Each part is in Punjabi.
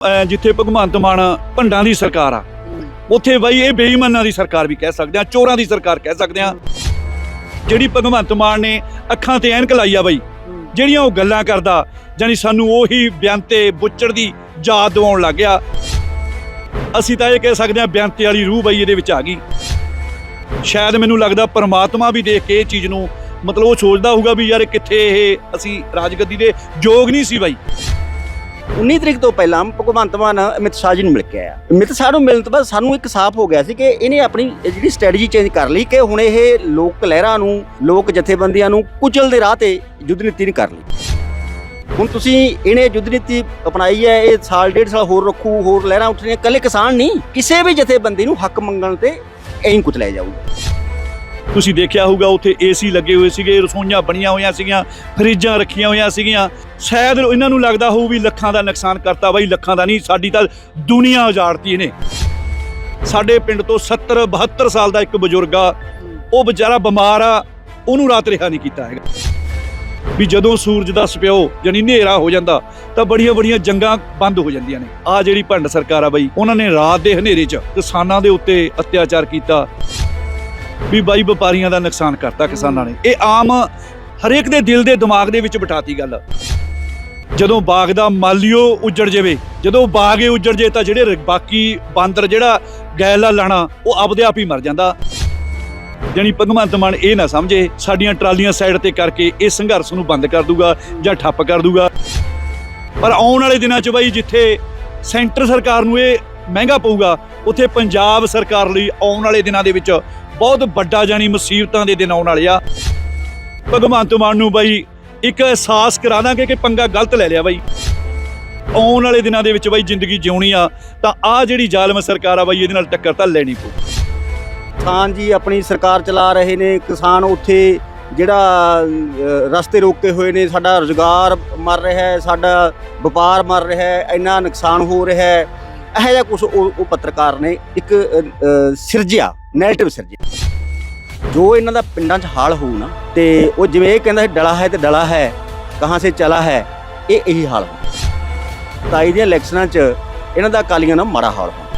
ਅਹ ਜਿੱਥੇ ਭਗਵੰਤ ਮਾਨ ਭੰਡਾਂ ਦੀ ਸਰਕਾਰ ਆ, ਉੱਥੇ ਬਾਈ ਇਹ ਬੇਈਮਾਨਾਂ ਦੀ ਸਰਕਾਰ ਵੀ ਕਹਿ ਸਕਦੇ ਆ, ਚੋਰਾਂ ਦੀ ਸਰਕਾਰ ਕਹਿ ਸਕਦੇ ਆ। ਜਿਹੜੀ ਭਗਵੰਤ ਮਾਨ ਨੇ ਅੱਖਾਂ ਤੇ ਐਨਕ ਲਾਈ ਆ ਬਈ, ਜਿਹੜੀਆਂ ਉਹ ਗੱਲਾਂ ਕਰਦਾ ਜਾਨੀ ਸਾਨੂੰ ਉਹੀ ਬਿਆਨ ਬੁੱਚੜ ਦੀ ਯਾਦ ਦਿਵਾਉਣ ਲੱਗ ਗਿਆ। ਅਸੀਂ ਤਾਂ ਇਹ ਕਹਿ ਸਕਦੇ ਆ ਬਿਆਨਤੇ ਵਾਲੀ ਰੂਹ ਬਾਈ ਇਹਦੇ ਵਿੱਚ ਆ ਗਈ। ਸ਼ਾਇਦ ਮੈਨੂੰ ਲੱਗਦਾ ਪਰਮਾਤਮਾ ਵੀ ਦੇਖ ਕੇ ਇਹ ਚੀਜ਼ ਨੂੰ, ਮਤਲਬ ਉਹ ਸੋਚਦਾ ਹੋਊਗਾ ਵੀ ਯਾਰ ਇਹ ਕਿੱਥੇ ਇਹ ਅਸੀਂ ਰਾਜਗੱਦੀ ਦੇ ਯੋਗ ਨਹੀਂ ਸੀ ਬਾਈ। 19 ਤਰੀਕ ਤੋਂ ਪਹਿਲਾਂ ਭਗਵੰਤ ਮਾਨ, ਅਮਿਤ ਸ਼ਾਹ ਜੀ ਨੂੰ ਮਿਲ ਕੇ ਆਇਆ। ਅਮਿਤ ਸ਼ਾਹ ਨੂੰ ਮਿਲਣ ਤੋਂ ਬਾਅਦ ਸਾਨੂੰ ਇੱਕ ਸਾਫ਼ ਹੋ ਗਿਆ ਸੀ ਕਿ ਇਹਨੇ ਆਪਣੀ ਜਿਹੜੀ ਸਟ੍ਰੈਟਜੀ ਚੇਂਜ ਕਰ ਲਈ ਕਿ ਹੁਣ ਇਹ ਲੋਕ ਲਹਿਰਾਂ ਨੂੰ, ਲੋਕ ਜਥੇਬੰਦੀਆਂ ਨੂੰ ਕੁਚਲ ਦੇ ਰਾਹ ਤੇ ਯੁੱਧ ਨੀਤੀ ਨਹੀਂ ਕਰ ਲਈ। ਹੁਣ ਤੁਸੀਂ ਇਹਨੇ ਯੁੱਧ ਨੀਤੀ ਅਪਣਾਈ ਹੈ, ਇਹ ਸਾਲ, ਡੇਢ ਸਾਲ ਹੋਰ ਰੱਖੂ, ਹੋਰ ਲਹਿਰਾਂ ਉੱਠਣੀਆਂ ਕੱਲੇ ਕਿਸਾਨ ਨਹੀਂ, ਕਿਸੇ ਵੀ ਜਥੇਬੰਦੀ ਨੂੰ ਹੱਕ ਮੰਗਣ ਤੇ ਐਂ ਕੁਚਲਿਆ ਜਾਊਗਾ। ਤੁਸੀਂ ਦੇਖਿਆ ਹੋਊਗਾ ਉੱਥੇ ਏਸੀ ਲੱਗੇ ਹੋਏ ਸੀਗੇ, ਰਸੋਈਆਂ ਬਣੀਆਂ ਹੋਈਆਂ ਸੀਗੀਆਂ, ਫਰਿੱਜਾਂ ਰੱਖੀਆਂ ਹੋਈਆਂ ਸੀਗੀਆਂ। ਸ਼ਾਇਦ ਇਹਨਾਂ ਨੂੰ ਲੱਗਦਾ ਹੋਊ ਵੀ ਲੱਖਾਂ ਦਾ ਨੁਕਸਾਨ ਕਰਤਾ ਬਾਈ, ਲੱਖਾਂ ਦਾ ਨਹੀਂ, ਸਾਡੀ ਤਾਂ ਦੁਨੀਆ ਉਜਾੜਤੀ ਇਹਨੇ। ਸਾਡੇ ਪਿੰਡ ਤੋਂ 70 72 ਸਾਲ ਦਾ ਇੱਕ ਬਜ਼ੁਰਗ ਆ, ਉਹ ਵਿਚਾਰਾ ਬਿਮਾਰ ਆ, ਉਹਨੂੰ ਰਾਤ ਰਿਹਾ ਨਹੀਂ ਕੀਤਾ ਹੈਗਾ। ਵੀ ਜਦੋਂ ਸੂਰਜ ਦਾ ਸਪਿਓ ਯਾਨੀ ਹਨੇਰਾ ਹੋ ਜਾਂਦਾ, ਤਾਂ ਬੜੀਆਂ ਬੜੀਆਂ ਜੰਗਾਂ ਬੰਦ ਹੋ ਜਾਂਦੀਆਂ ਨੇ। ਆ ਜਿਹੜੀ ਭੰਡ ਸਰਕਾਰ ਆ ਬਾਈ, ਉਹਨਾਂ ਨੇ ਰਾਤ ਦੇ ਹਨੇਰੇ 'ਚ ਕਿਸਾਨਾਂ ਦੇ ਉੱਤੇ ਅਤਿਆਚਾਰ ਕੀਤਾ। ਵੀ ਬਾਈ ਵਪਾਰੀਆਂ ਦਾ ਨੁਕਸਾਨ ਕਰਤਾ ਕਿਸਾਨਾਂ ਨੇ। ਇਹ ਆਮ ਹਰੇਕ ਦੇ ਦਿਲ ਦੇ ਦਿਮਾਗ ਦੇ ਵਿੱਚ ਬਿਠਾਤੀ ਗੱਲ। ਜਦੋਂ ਬਾਗ ਦਾ ਮਾਲੀਓ ਉੱਜੜ ਜਾਵੇ, ਜਦੋਂ ਬਾਗ ਹੀ ਉੱਜੜ ਜੇ ਤਾਂ ਜਿਹੜੇ ਬਾਕੀ ਬਾਂਦਰ ਜਿਹੜਾ ਗੈਲਾ ਲਾਣਾ, ਉਹ ਆਪਦੇ ਆਪ ਹੀ ਮਰ ਜਾਂਦਾ। ਜਾਣੀ ਭਗਵੰਤ ਮਾਨ ਇਹ ਨਾ ਸਮਝੇ, ਸਾਡੀਆਂ ਟਰਾਲੀਆਂ ਸਾਈਡ ਤੇ ਕਰਕੇ ਇਹ ਸੰਘਰਸ਼ ਨੂੰ ਬੰਦ ਕਰ ਦੂਗਾ ਜਾਂ ਠੱਪ ਕਰ ਦੂਗਾ। ਪਰ ਆਉਣ ਵਾਲੇ ਦਿਨਾਂ 'ਚ ਬਾਈ ਜਿੱਥੇ ਸੈਂਟਰ ਸਰਕਾਰ ਨੂੰ ਇਹ ਮਹਿੰਗਾ ਪਊਗਾ, ਉੱਥੇ ਪੰਜਾਬ ਸਰਕਾਰ ਲਈ ਆਉਣ ਵਾਲੇ ਦਿਨਾਂ ਦੇ ਵਿੱਚ ਬਹੁਤ ਵੱਡਾ ਜਾਣੀ ਮੁਸੀਬਤਾਂ ਦੇ ਦਿਨ ਆਉਣ ਵਾਲੇ ਆ। ਭਗਵੰਤ ਮਾਨ ਨੂੰ ਬਾਈ ਇੱਕ ਅਹਿਸਾਸ ਕਰਾ ਦਾਂਗੇ ਕਿ ਪੰਗਾ ਗਲਤ ਲੈ ਲਿਆ ਬਾਈ। ਆਉਣ ਵਾਲੇ ਦਿਨਾਂ ਦੇ ਵਿੱਚ ਬਾਈ ਜ਼ਿੰਦਗੀ ਜਿਉਣੀ ਆ, ਤਾਂ ਆ ਜਿਹੜੀ ਜ਼ਾਲਮ ਸਰਕਾਰ ਆ ਬਾਈ, ਇਹਦੇ ਨਾਲ ਟੱਕਰ ਤਾਂ ਲੈਣੀ ਪਊ। ਕਿਸਾਨ ਜੀ, ਆਪਣੀ ਸਰਕਾਰ ਚਲਾ ਰਹੇ ਨੇ। ਕਿਸਾਨ ਉੱਥੇ ਜਿਹੜਾ ਰਸਤੇ ਰੋਕੇ ਹੋਏ ਨੇ, ਸਾਡਾ ਰੁਜ਼ਗਾਰ ਮਰ ਰਿਹਾ ਹੈ, ਸਾਡਾ ਵਪਾਰ ਮਰ ਰਿਹਾ ਹੈ, ਇੰਨਾ ਨੁਕਸਾਨ ਹੋ ਰਿਹਾ ਹੈ। ਇਹੋ ਜਿਹਾ ਕੁਝ ਉਹ ਉਹ ਪੱਤਰਕਾਰ ਨੇ ਇੱਕ ਸਿਰਜਿਆ। ਅਹ, ਸਿਰਜਿਆ ਨੈਰੇਟਿਵ ਜੋ ਇਹਨਾਂ ਦਾ ਪਿੰਡਾਂ 'ਚ ਹਾਲ ਹੋਊ ਨਾ ਤੇ ਉਹ ਜਿਵੇਂ ਇਹ ਕਹਿੰਦਾ ਸੀ ਡਲਾ ਹੈ ਤੇ ਡਲਾ ਹੈ ਕਹਾਂ ਸੇ ਚਲਾ ਹੈ ਇਹ ਇਹੀ ਹਾਲ ਹੋ ਤਾਈ ਦੀਆਂ ਇਲੈਕਸ਼ਨਾਂ 'ਚ ਇਹਨਾਂ ਦਾ ਅਕਾਲੀਆਂ ਨਾਲ ਮਾੜਾ ਹਾਲ ਹੋ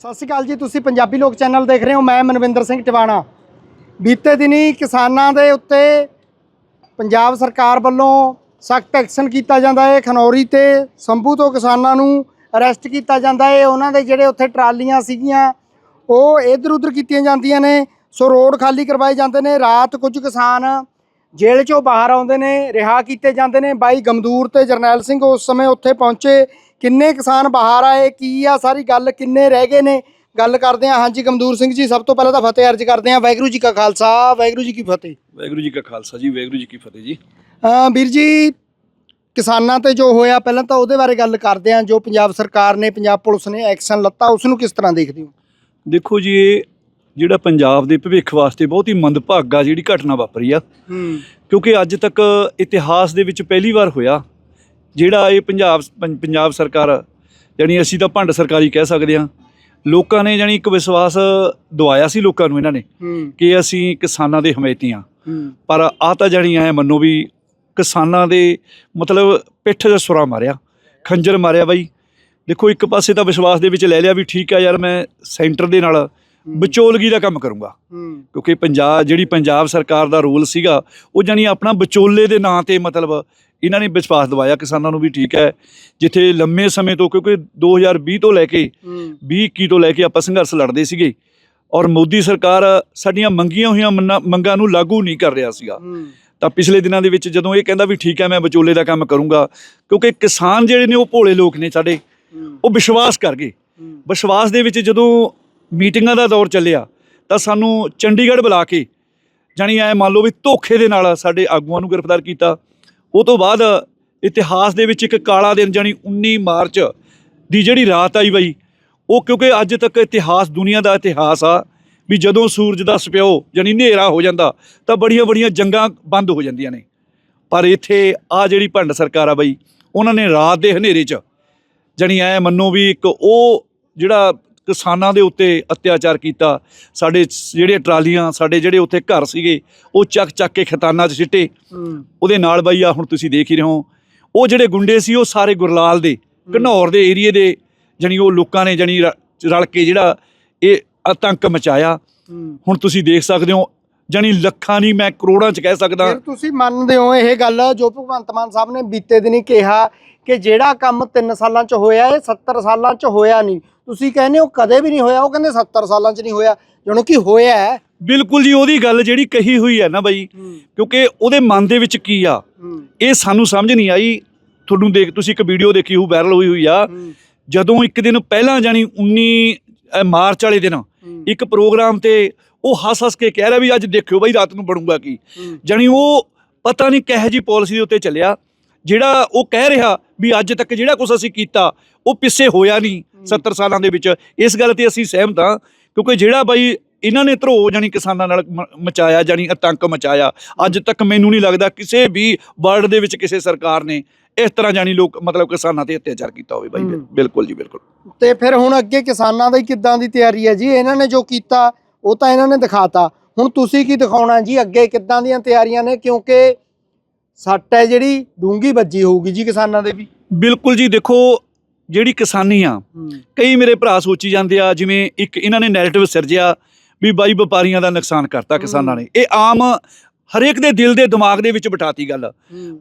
ਸਤਿ ਸ਼੍ਰੀ ਅਕਾਲ ਜੀ ਤੁਸੀਂ ਪੰਜਾਬੀ ਲੋਕ ਚੈਨਲ ਦੇਖ ਰਹੇ ਹੋ ਮੈਂ ਮਨਵਿੰਦਰ ਸਿੰਘ ਟਿਵਾਣਾ। ਬੀਤੇ ਦਿਨੀ ਕਿਸਾਨਾਂ ਦੇ ਉੱਤੇ ਪੰਜਾਬ ਸਰਕਾਰ ਵੱਲੋਂ ਸਖਤ ਐਕਸ਼ਨ ਕੀਤਾ ਜਾਂਦਾ ਹੈ। ਖਨੌਰੀ ਤੇ ਸੰਭੂ ਤੋਂ ਕਿਸਾਨਾਂ ਨੂੰ ਅਰੈਸਟ ਕੀਤਾ ਜਾਂਦਾ ਹੈ। ਉਹਨਾਂ ਦੇ ਜਿਹੜੇ ਉੱਥੇ ਟਰਾਲੀਆਂ ਸੀਗੀਆਂ, ਉਹ ਇਧਰ ਉਧਰ ਕੀਤੀਆਂ ਜਾਂਦੀਆਂ ਨੇ। ਸੋ ਰੋਡ ਖਾਲੀ ਕਰਵਾਏ ਜਾਂਦੇ ਨੇ। ਰਾਤ ਕੁਝ ਕਿਸਾਨ ਜੇਲ੍ਹ ਚੋਂ ਬਾਹਰ ਆਉਂਦੇ ਨੇ, ਰਿਹਾ ਕੀਤੇ ਜਾਂਦੇ ਨੇ। ਬਾਈ ਗਮਦੂਰ ਤੇ ਜਰਨੈਲ ਸਿੰਘ ਉਸ ਸਮੇਂ ਉੱਥੇ ਪਹੁੰਚੇ। ਕਿੰਨੇ ਕਿਸਾਨ ਬਾਹਰ ਆਏ, ਕੀ ਆ, ਸਾਰੀ ਗੱਲ ਕਿੰਨੇ ਰਹਿ ਗਏ ਨੇ? ਗੱਲ ਕਰਦੇ ਆ ਹਾਂਜੀ ਗਮਦੂਰ ਸਿੰਘ ਜੀ ਸਭ ਤੋਂ ਪਹਿਲਾਂ ਤਾਂ ਫਤਿਹ ਅਰਜ ਕਰਦੇ ਆ ਵਾਹਿਗੁਰੂ ਜੀ ਕਾ ਖਾਲਸਾ ਵਾਹਿਗੁਰੂ ਜੀ ਕੀ ਫਤਿਹ। ਵਾਹਿਗੁਰੂ ਜੀ ਕਾ ਖਾਲਸਾ ਜੀ ਵਾਹਿਗੁਰੂ ਜੀ ਕੀ ਫਤਿਹ ਜੀ। ਅਮ ਵੀਰ ਜੀ ਕਿਸਾਨਾਂ ਤੇ ਜੋ ਹੋਇਆ ਪਹਿਲਾਂ ਤਾਂ ਉਹਦੇ ਬਾਰੇ ਗੱਲ ਕਰਦੇ ਆ ਜੋ ਪੰਜਾਬ ਸਰਕਾਰ ਨੇ ਪੰਜਾਬ ਪੁਲਿਸ ਨੇ ਐਕਸ਼ਨ ਲੱਤਾ ਉਸ ਨੂੰ ਕਿਸ ਤਰ੍ਹਾਂ ਦੇਖਦੇ ਹੋ? ਦੇਖੋ ਜੀ ਇਹ ਜਿਹੜਾ ਪੰਜਾਬ ਦੇ ਭਵਿੱਖ ਵਾਸਤੇ ਬਹੁਤ ਹੀ ਮੰਦਭਾਗਾ ਜਿਹੜੀ ਘਟਨਾ ਵਾਪਰੀ ਆ। ਹੂੰ। ਕਿਉਂਕਿ ਅੱਜ ਤੱਕ ਇਤਿਹਾਸ ਦੇ ਵਿੱਚ ਪਹਿਲੀ ਵਾਰ ਹੋਇਆ ਜਿਹੜਾ ਇਹ ਪੰਜਾਬ ਪੰ- ਪੰਜਾਬ ਸਰਕਾਰ ਜਾਣੀ ਅਸੀਂ ਤਾਂ ਭੰਡ ਸਰਕਾਰੀ ਕਹਿ ਸਕਦੇ ਹਾਂ। ਲੋਕਾਂ ਨੇ ਜਾਣੀ ਇੱਕ ਵਿਸ਼ਵਾਸ ਦਵਾਇਆ ਸੀ ਲੋਕਾਂ ਨੂੰ ਇਹਨਾਂ ਨੇ ਕਿ ਅਸੀਂ ਕਿਸਾਨਾਂ ਦੇ ਹਮਾਇਤੀ ਹੂੰ। ਪਰ ਆ ਤਾਂ ਜਾਣੀ ਐ ਮੰਨੋ ਵੀ ਕਿਸਾਨਾਂ ਦੇ ਮਤਲਬ ਪਿੱਠ 'ਤੇ ਸੁਰਾ ਮਾਰਿਆ ਖੰਜਰ ਮਾਰਿਆ ਬਾਈ। ਦੇਖੋ ਇੱਕ ਪਾਸੇ ਤਾਂ ਵਿਸ਼ਵਾਸ ਦੇ ਵਿੱਚ ਲੈ ਲਿਆ ਵੀ ਠੀਕ ਆ ਯਾਰ ਮੈਂ ਸੈਂਟਰ ਦੇ ਨਾਲ ਵਿਚੋਲਗੀ ਦਾ ਕੰਮ ਕਰੂੰਗਾ। ਕਿਉਂਕਿ ਪੰਜਾਬ ਜਿਹੜੀ ਪੰਜਾਬ ਸਰਕਾਰ ਦਾ ਰੂਲ ਸੀਗਾ ਉਹ ਜਾਨੀ ਆਪਣਾ ਵਿਚੋਲੇ ਦੇ ਨਾਂ ਤੇ ਮਤਲਬ ਇਹਨਾਂ ਨੇ ਵਿਸ਼ਵਾਸ ਦਿਵਾਇਆ ਕਿਸਾਨਾਂ ਨੂੰ ਵੀ ਠੀਕ ਹੈ ਜਿੱਥੇ ਲੰਮੇ ਸਮੇਂ ਤੋਂ ਕਿਉਂਕਿ 2020 ਤੋਂ ਲੈ ਕੇ ਹੂੰ। 20 21 ਤੋਂ ਲੈ ਕੇ ਆਪਾਂ ਸੰਘਰਸ਼ ਲੜਦੇ ਸੀਗੇ ਔਰ ਮੋਦੀ ਸਰਕਾਰ ਸਾਡੀਆਂ ਮੰਗੀਆਂ ਹੋਈਆਂ ਮੰਗਾਂ ਨੂੰ ਲਾਗੂ ਨਹੀਂ ਕਰ ਰਿਹਾ ਸੀਗਾ। ਤਾਂ ਪਿਛਲੇ ਦਿਨਾਂ ਦੇ ਵਿੱਚ ਜਦੋਂ ਇਹ ਕਹਿੰਦਾ ਵੀ ਠੀਕ ਹੈ ਮੈਂ ਵਿਚੋਲੇ ਦਾ ਕੰਮ ਕਰੂੰਗਾ ਕਿਉਂਕਿ ਕਿਸਾਨ ਜਿਹੜੇ ਨੇ ਉਹ ਭੋਲੇ ਲੋਕ ਨੇ ਸਾਡੇ ਉਹ ਵਿਸ਼ਵਾਸ ਕਰ ਗਏ। ਵਿਸ਼ਵਾਸ ਦੇ ਵਿੱਚ ਜਦੋਂ ਮੀਟਿੰਗਾਂ ਦਾ ਦੌਰ ਚੱਲਿਆ ਤਾਂ ਸਾਨੂੰ ਚੰਡੀਗੜ੍ਹ ਬੁਲਾ ਕੇ ਜਾਣੀ ਐ ਮੰਨ ਲਓ ਵੀ ਧੋਖੇ ਦੇ ਨਾਲ ਸਾਡੇ ਆਗੂਆਂ ਨੂੰ ਗ੍ਰਿਫਤਾਰ ਕੀਤਾ ਉਹ ਤੋਂ ਬਾਅਦ ਇਤਿਹਾਸ ਦੇ ਵਿੱਚ ਇੱਕ ਕਾਲਾ ਦਿਨ ਜਾਣੀ 19 ਮਾਰਚ ਦੀ ਜਿਹੜੀ ਰਾਤ ਆਈ ਬਈ, ਉਹ ਕਿਉਂਕਿ ਅੱਜ ਤੱਕ ਇਤਿਹਾਸ, ਦੁਨੀਆ ਦਾ ਇਤਿਹਾਸ ਆ ਵੀ ਜਦੋਂ ਸੂਰਜ ਦਾ ਸਪਿਓ ਜਾਣੀ ਹਨੇਰਾ ਹੋ ਜਾਂਦਾ ਤਾਂ ਬੜੀਆਂ ਬੜੀਆਂ ਜੰਗਾਂ ਬੰਦ ਹੋ ਜਾਂਦੀਆਂ ਨੇ। ਪਰ ਇੱਥੇ ਆ ਜਿਹੜੀ ਭੰਡ ਸਰਕਾਰ ਆ ਬਈ, ਉਹਨਾਂ ਨੇ ਰਾਤ ਦੇ ਹਨੇਰੇ 'ਚ ਜਾਣੀ ਐ ਮੰਨੋ ਵੀ ਇੱਕ ਉਹ ਜਿਹੜਾ ਕਿਸਾਨਾਂ ਦੇ ਉੱਤੇ ਅਤਿਆਚਾਰ ਕੀਤਾ। ਸਾਡੇ ਜਿਹੜੇ ਟਰਾਲੀਆਂ ਸਾਡੇ ਜਿਹੜੇ ਉੱਥੇ ਘਰ ਸੀਗੇ ਉਹ ਚੱਕ ਚੱਕ ਕੇ ਖਤਾਨਾਂ 'ਚ ਸਿੱਟੇ। ਉਹਦੇ ਨਾਲ ਬਾਈ ਆ ਹੁਣ ਤੁਸੀਂ ਦੇਖ ਹੀ ਰਹੇ ਹੋ। ਉਹ ਜਿਹੜੇ ਗੁੰਡੇ ਸੀ ਉਹ ਸਾਰੇ ਗੁਰਲਾਲ ਦੇ ਘਨੌਰ ਦੇ ਏਰੀਏ ਦੇ ਜਣੀ ਉਹ ਲੋਕਾਂ ਨੇ ਜਣੀ ਰਲ ਕੇ ਜਿਹੜਾ ਇਹ ਆਤੰਕ ਮਚਾਇਆ। ਹੁਣ ਤੁਸੀਂ ਦੇਖ ਸਕਦੇ ਹੋ ਜਣੀ ਲੱਖਾਂ ਨਹੀਂ ਮੈਂ ਕਰੋੜਾਂ 'ਚ ਕਹਿ ਸਕਦਾ। ਫਿਰ ਤੁਸੀਂ ਮੰਨਦੇ ਹੋ ਇਹ ਗੱਲ ਜੋ ਭਗਵੰਤ ਮਾਨ ਸਾਹਿਬ ਨੇ ਬੀਤੇ ਦਿਨੀ ਕਿਹਾ ਕਿ ਜਿਹੜਾ ਕੰਮ 3 ਸਾਲਾਂ 'ਚ ਹੋਇਆ ਇਹ 70 ਸਾਲਾਂ 'ਚ ਹੋਇਆ ਨਹੀਂ। ਤੁਸੀਂ ਕਹਿੰਦੇ ਹੋ ਕਦੇ ਵੀ ਨਹੀਂ ਹੋਇਆ ਉਹ ਕਹਿੰਦੇ 70 ਸਾਲਾਂ 'ਚ ਨਹੀਂ ਹੋਇਆ ਜਾਣੋ ਕਿ ਹੋਇਆ ਹੈ। ਬਿਲਕੁਲ ਜੀ ਉਹਦੀ ਗੱਲ ਜਿਹੜੀ ਕਹੀ ਹੋਈ ਹੈ ਨਾ ਬਾਈ ਕਿਉਂਕਿ ਉਹਦੇ ਮਨ ਦੇ ਵਿੱਚ ਕੀ ਆ? ਇਹ ਸਾਨੂੰ ਸਮਝ ਨਹੀਂ ਆਈ ਤੁਹਾਨੂੰ ਦੇਖ ਤੁਸੀਂ ਇੱਕ ਵੀਡੀਓ ਦੇਖੀ ਹੋ ਵਾਇਰਲ ਹੋਈ ਹੋਈ ਆ। ਜਦੋਂ ਇੱਕ ਦਿਨ ਪਹਿਲਾਂ ਜਾਨੀ 19 ਅ, ਮਾਰਚ ਵਾਲੇ ਦਿਨ ਇੱਕ ਪ੍ਰੋਗਰਾਮ ਤੇ ਉਹ ਹੱਸ ਹੱਸ ਕੇ ਕਹਿ ਰਿਹਾ ਵੀ ਅੱਜ ਦੇਖਿਓ ਬਾਈ ਰਾਤ ਨੂੰ ਬਣੂਗਾ ਕੀ। ਜਾਨੀ ਉਹ ਪਤਾ ਨਹੀਂ ਕਿਹੋ ਜੀ ਪਾਲਿਸੀ ਦੇ ਉੱਤੇ ਚੱਲਿਆ। ਜਿਹੜਾ ਉਹ ਕਹਿ ਰਿਹਾ ਵੀ ਅੱਜ ਤੱਕ ਜਿਹੜਾ ਕੁਝ ਅਸੀਂ ਕੀਤਾ ਉਹ ਪਿੱਛੇ ਹੋਇਆ ਨਹੀਂ। 70 ਸਾਲਾਂ ਦੇ ਵਿੱਚ। ਇਸ ਗੱਲ ਤੇ ਅਸੀਂ ਸਹਿਮਤ ਹਾਂ ਕਿਉਂਕਿ ਜਿਹੜਾ ਬਾਈ ਇਹਨਾਂ ਨੇ ਧਰੋ ਜਾਨੀ ਕਿਸਾਨਾਂ ਨਾਲ ਮਚਾਇਆ ਜਾਨੀ ਆਤੰਕ ਮਚਾਇਆ ਅੱਜ ਤੱਕ ਮੈਨੂੰ ਨਹੀਂ ਲੱਗਦਾ ਕਿਸੇ ਵੀ ਵਰਲਡ ਦੇ ਵਿੱਚ ਕਿਸੇ ਸਰਕਾਰ ਨੇ ਇਸ ਤਰ੍ਹਾਂ ਜਾਨੀ ਲੋਕ ਮਤਲਬ ਕਿਸਾਨਾਂ ਤੇ ਅਤਿਆਚਾਰ ਕੀਤਾ ਹੋਵੇ ਬਾਈ। ਬਿਲਕੁਲ ਜੀ ਬਿਲਕੁਲ। ਤੇ ਫਿਰ ਹੁਣ ਅੱਗੇ ਕਿਸਾਨਾਂ ਦੀ ਕਿੱਦਾਂ ਦੀ ਤਿਆਰੀ ਹੈ ਜੀ? ਇਹਨਾਂ ਨੇ ਜੋ ਕੀਤਾ ਉਹ ਤਾਂ ਇਹਨਾਂ ਨੇ ਦਿਖਾਤਾ। ਹੁਣ ਤੁਸੀਂ ਕੀ ਦਿਖਾਉਣਾ ਜੀ? ਅੱਗੇ ਕਿੱਦਾਂ ਦੀਆਂ ਤਿਆਰੀਆਂ ਨੇ? ਕਿਉਂਕਿ ਸੱਟ ਹੈ ਜਿਹੜੀ ਡੂੰਗੀ ਵੱਜੀ ਹੋਊਗੀ ਜੀ ਕਿਸਾਨਾਂ ਦੇ ਵੀ। ਬਿਲਕੁਲ ਜੀ ਦੇਖੋ ਜਿਹੜੀ ਕਿਸਾਨੀ ਆ ਕਈ ਮੇਰੇ ਭਰਾ ਸੋਚੀ ਜਾਂਦੇ ਆ ਜਿਵੇਂ ਇੱਕ ਇਹਨਾਂ ਨੇ ਨੈਰੇਟਿਵ ਸਿਰਜਿਆ ਵੀ ਬਾਈ ਵਪਾਰੀਆਂ ਦਾ ਨੁਕਸਾਨ ਕਰਤਾ ਕਿਸਾਨਾਂ ਨੇ। ਇਹ ਆਮ ਹਰੇਕ ਦੇ ਦਿਲ ਦੇ ਦਿਮਾਗ ਦੇ ਵਿੱਚ ਬਿਠਾਤੀ ਗੱਲ।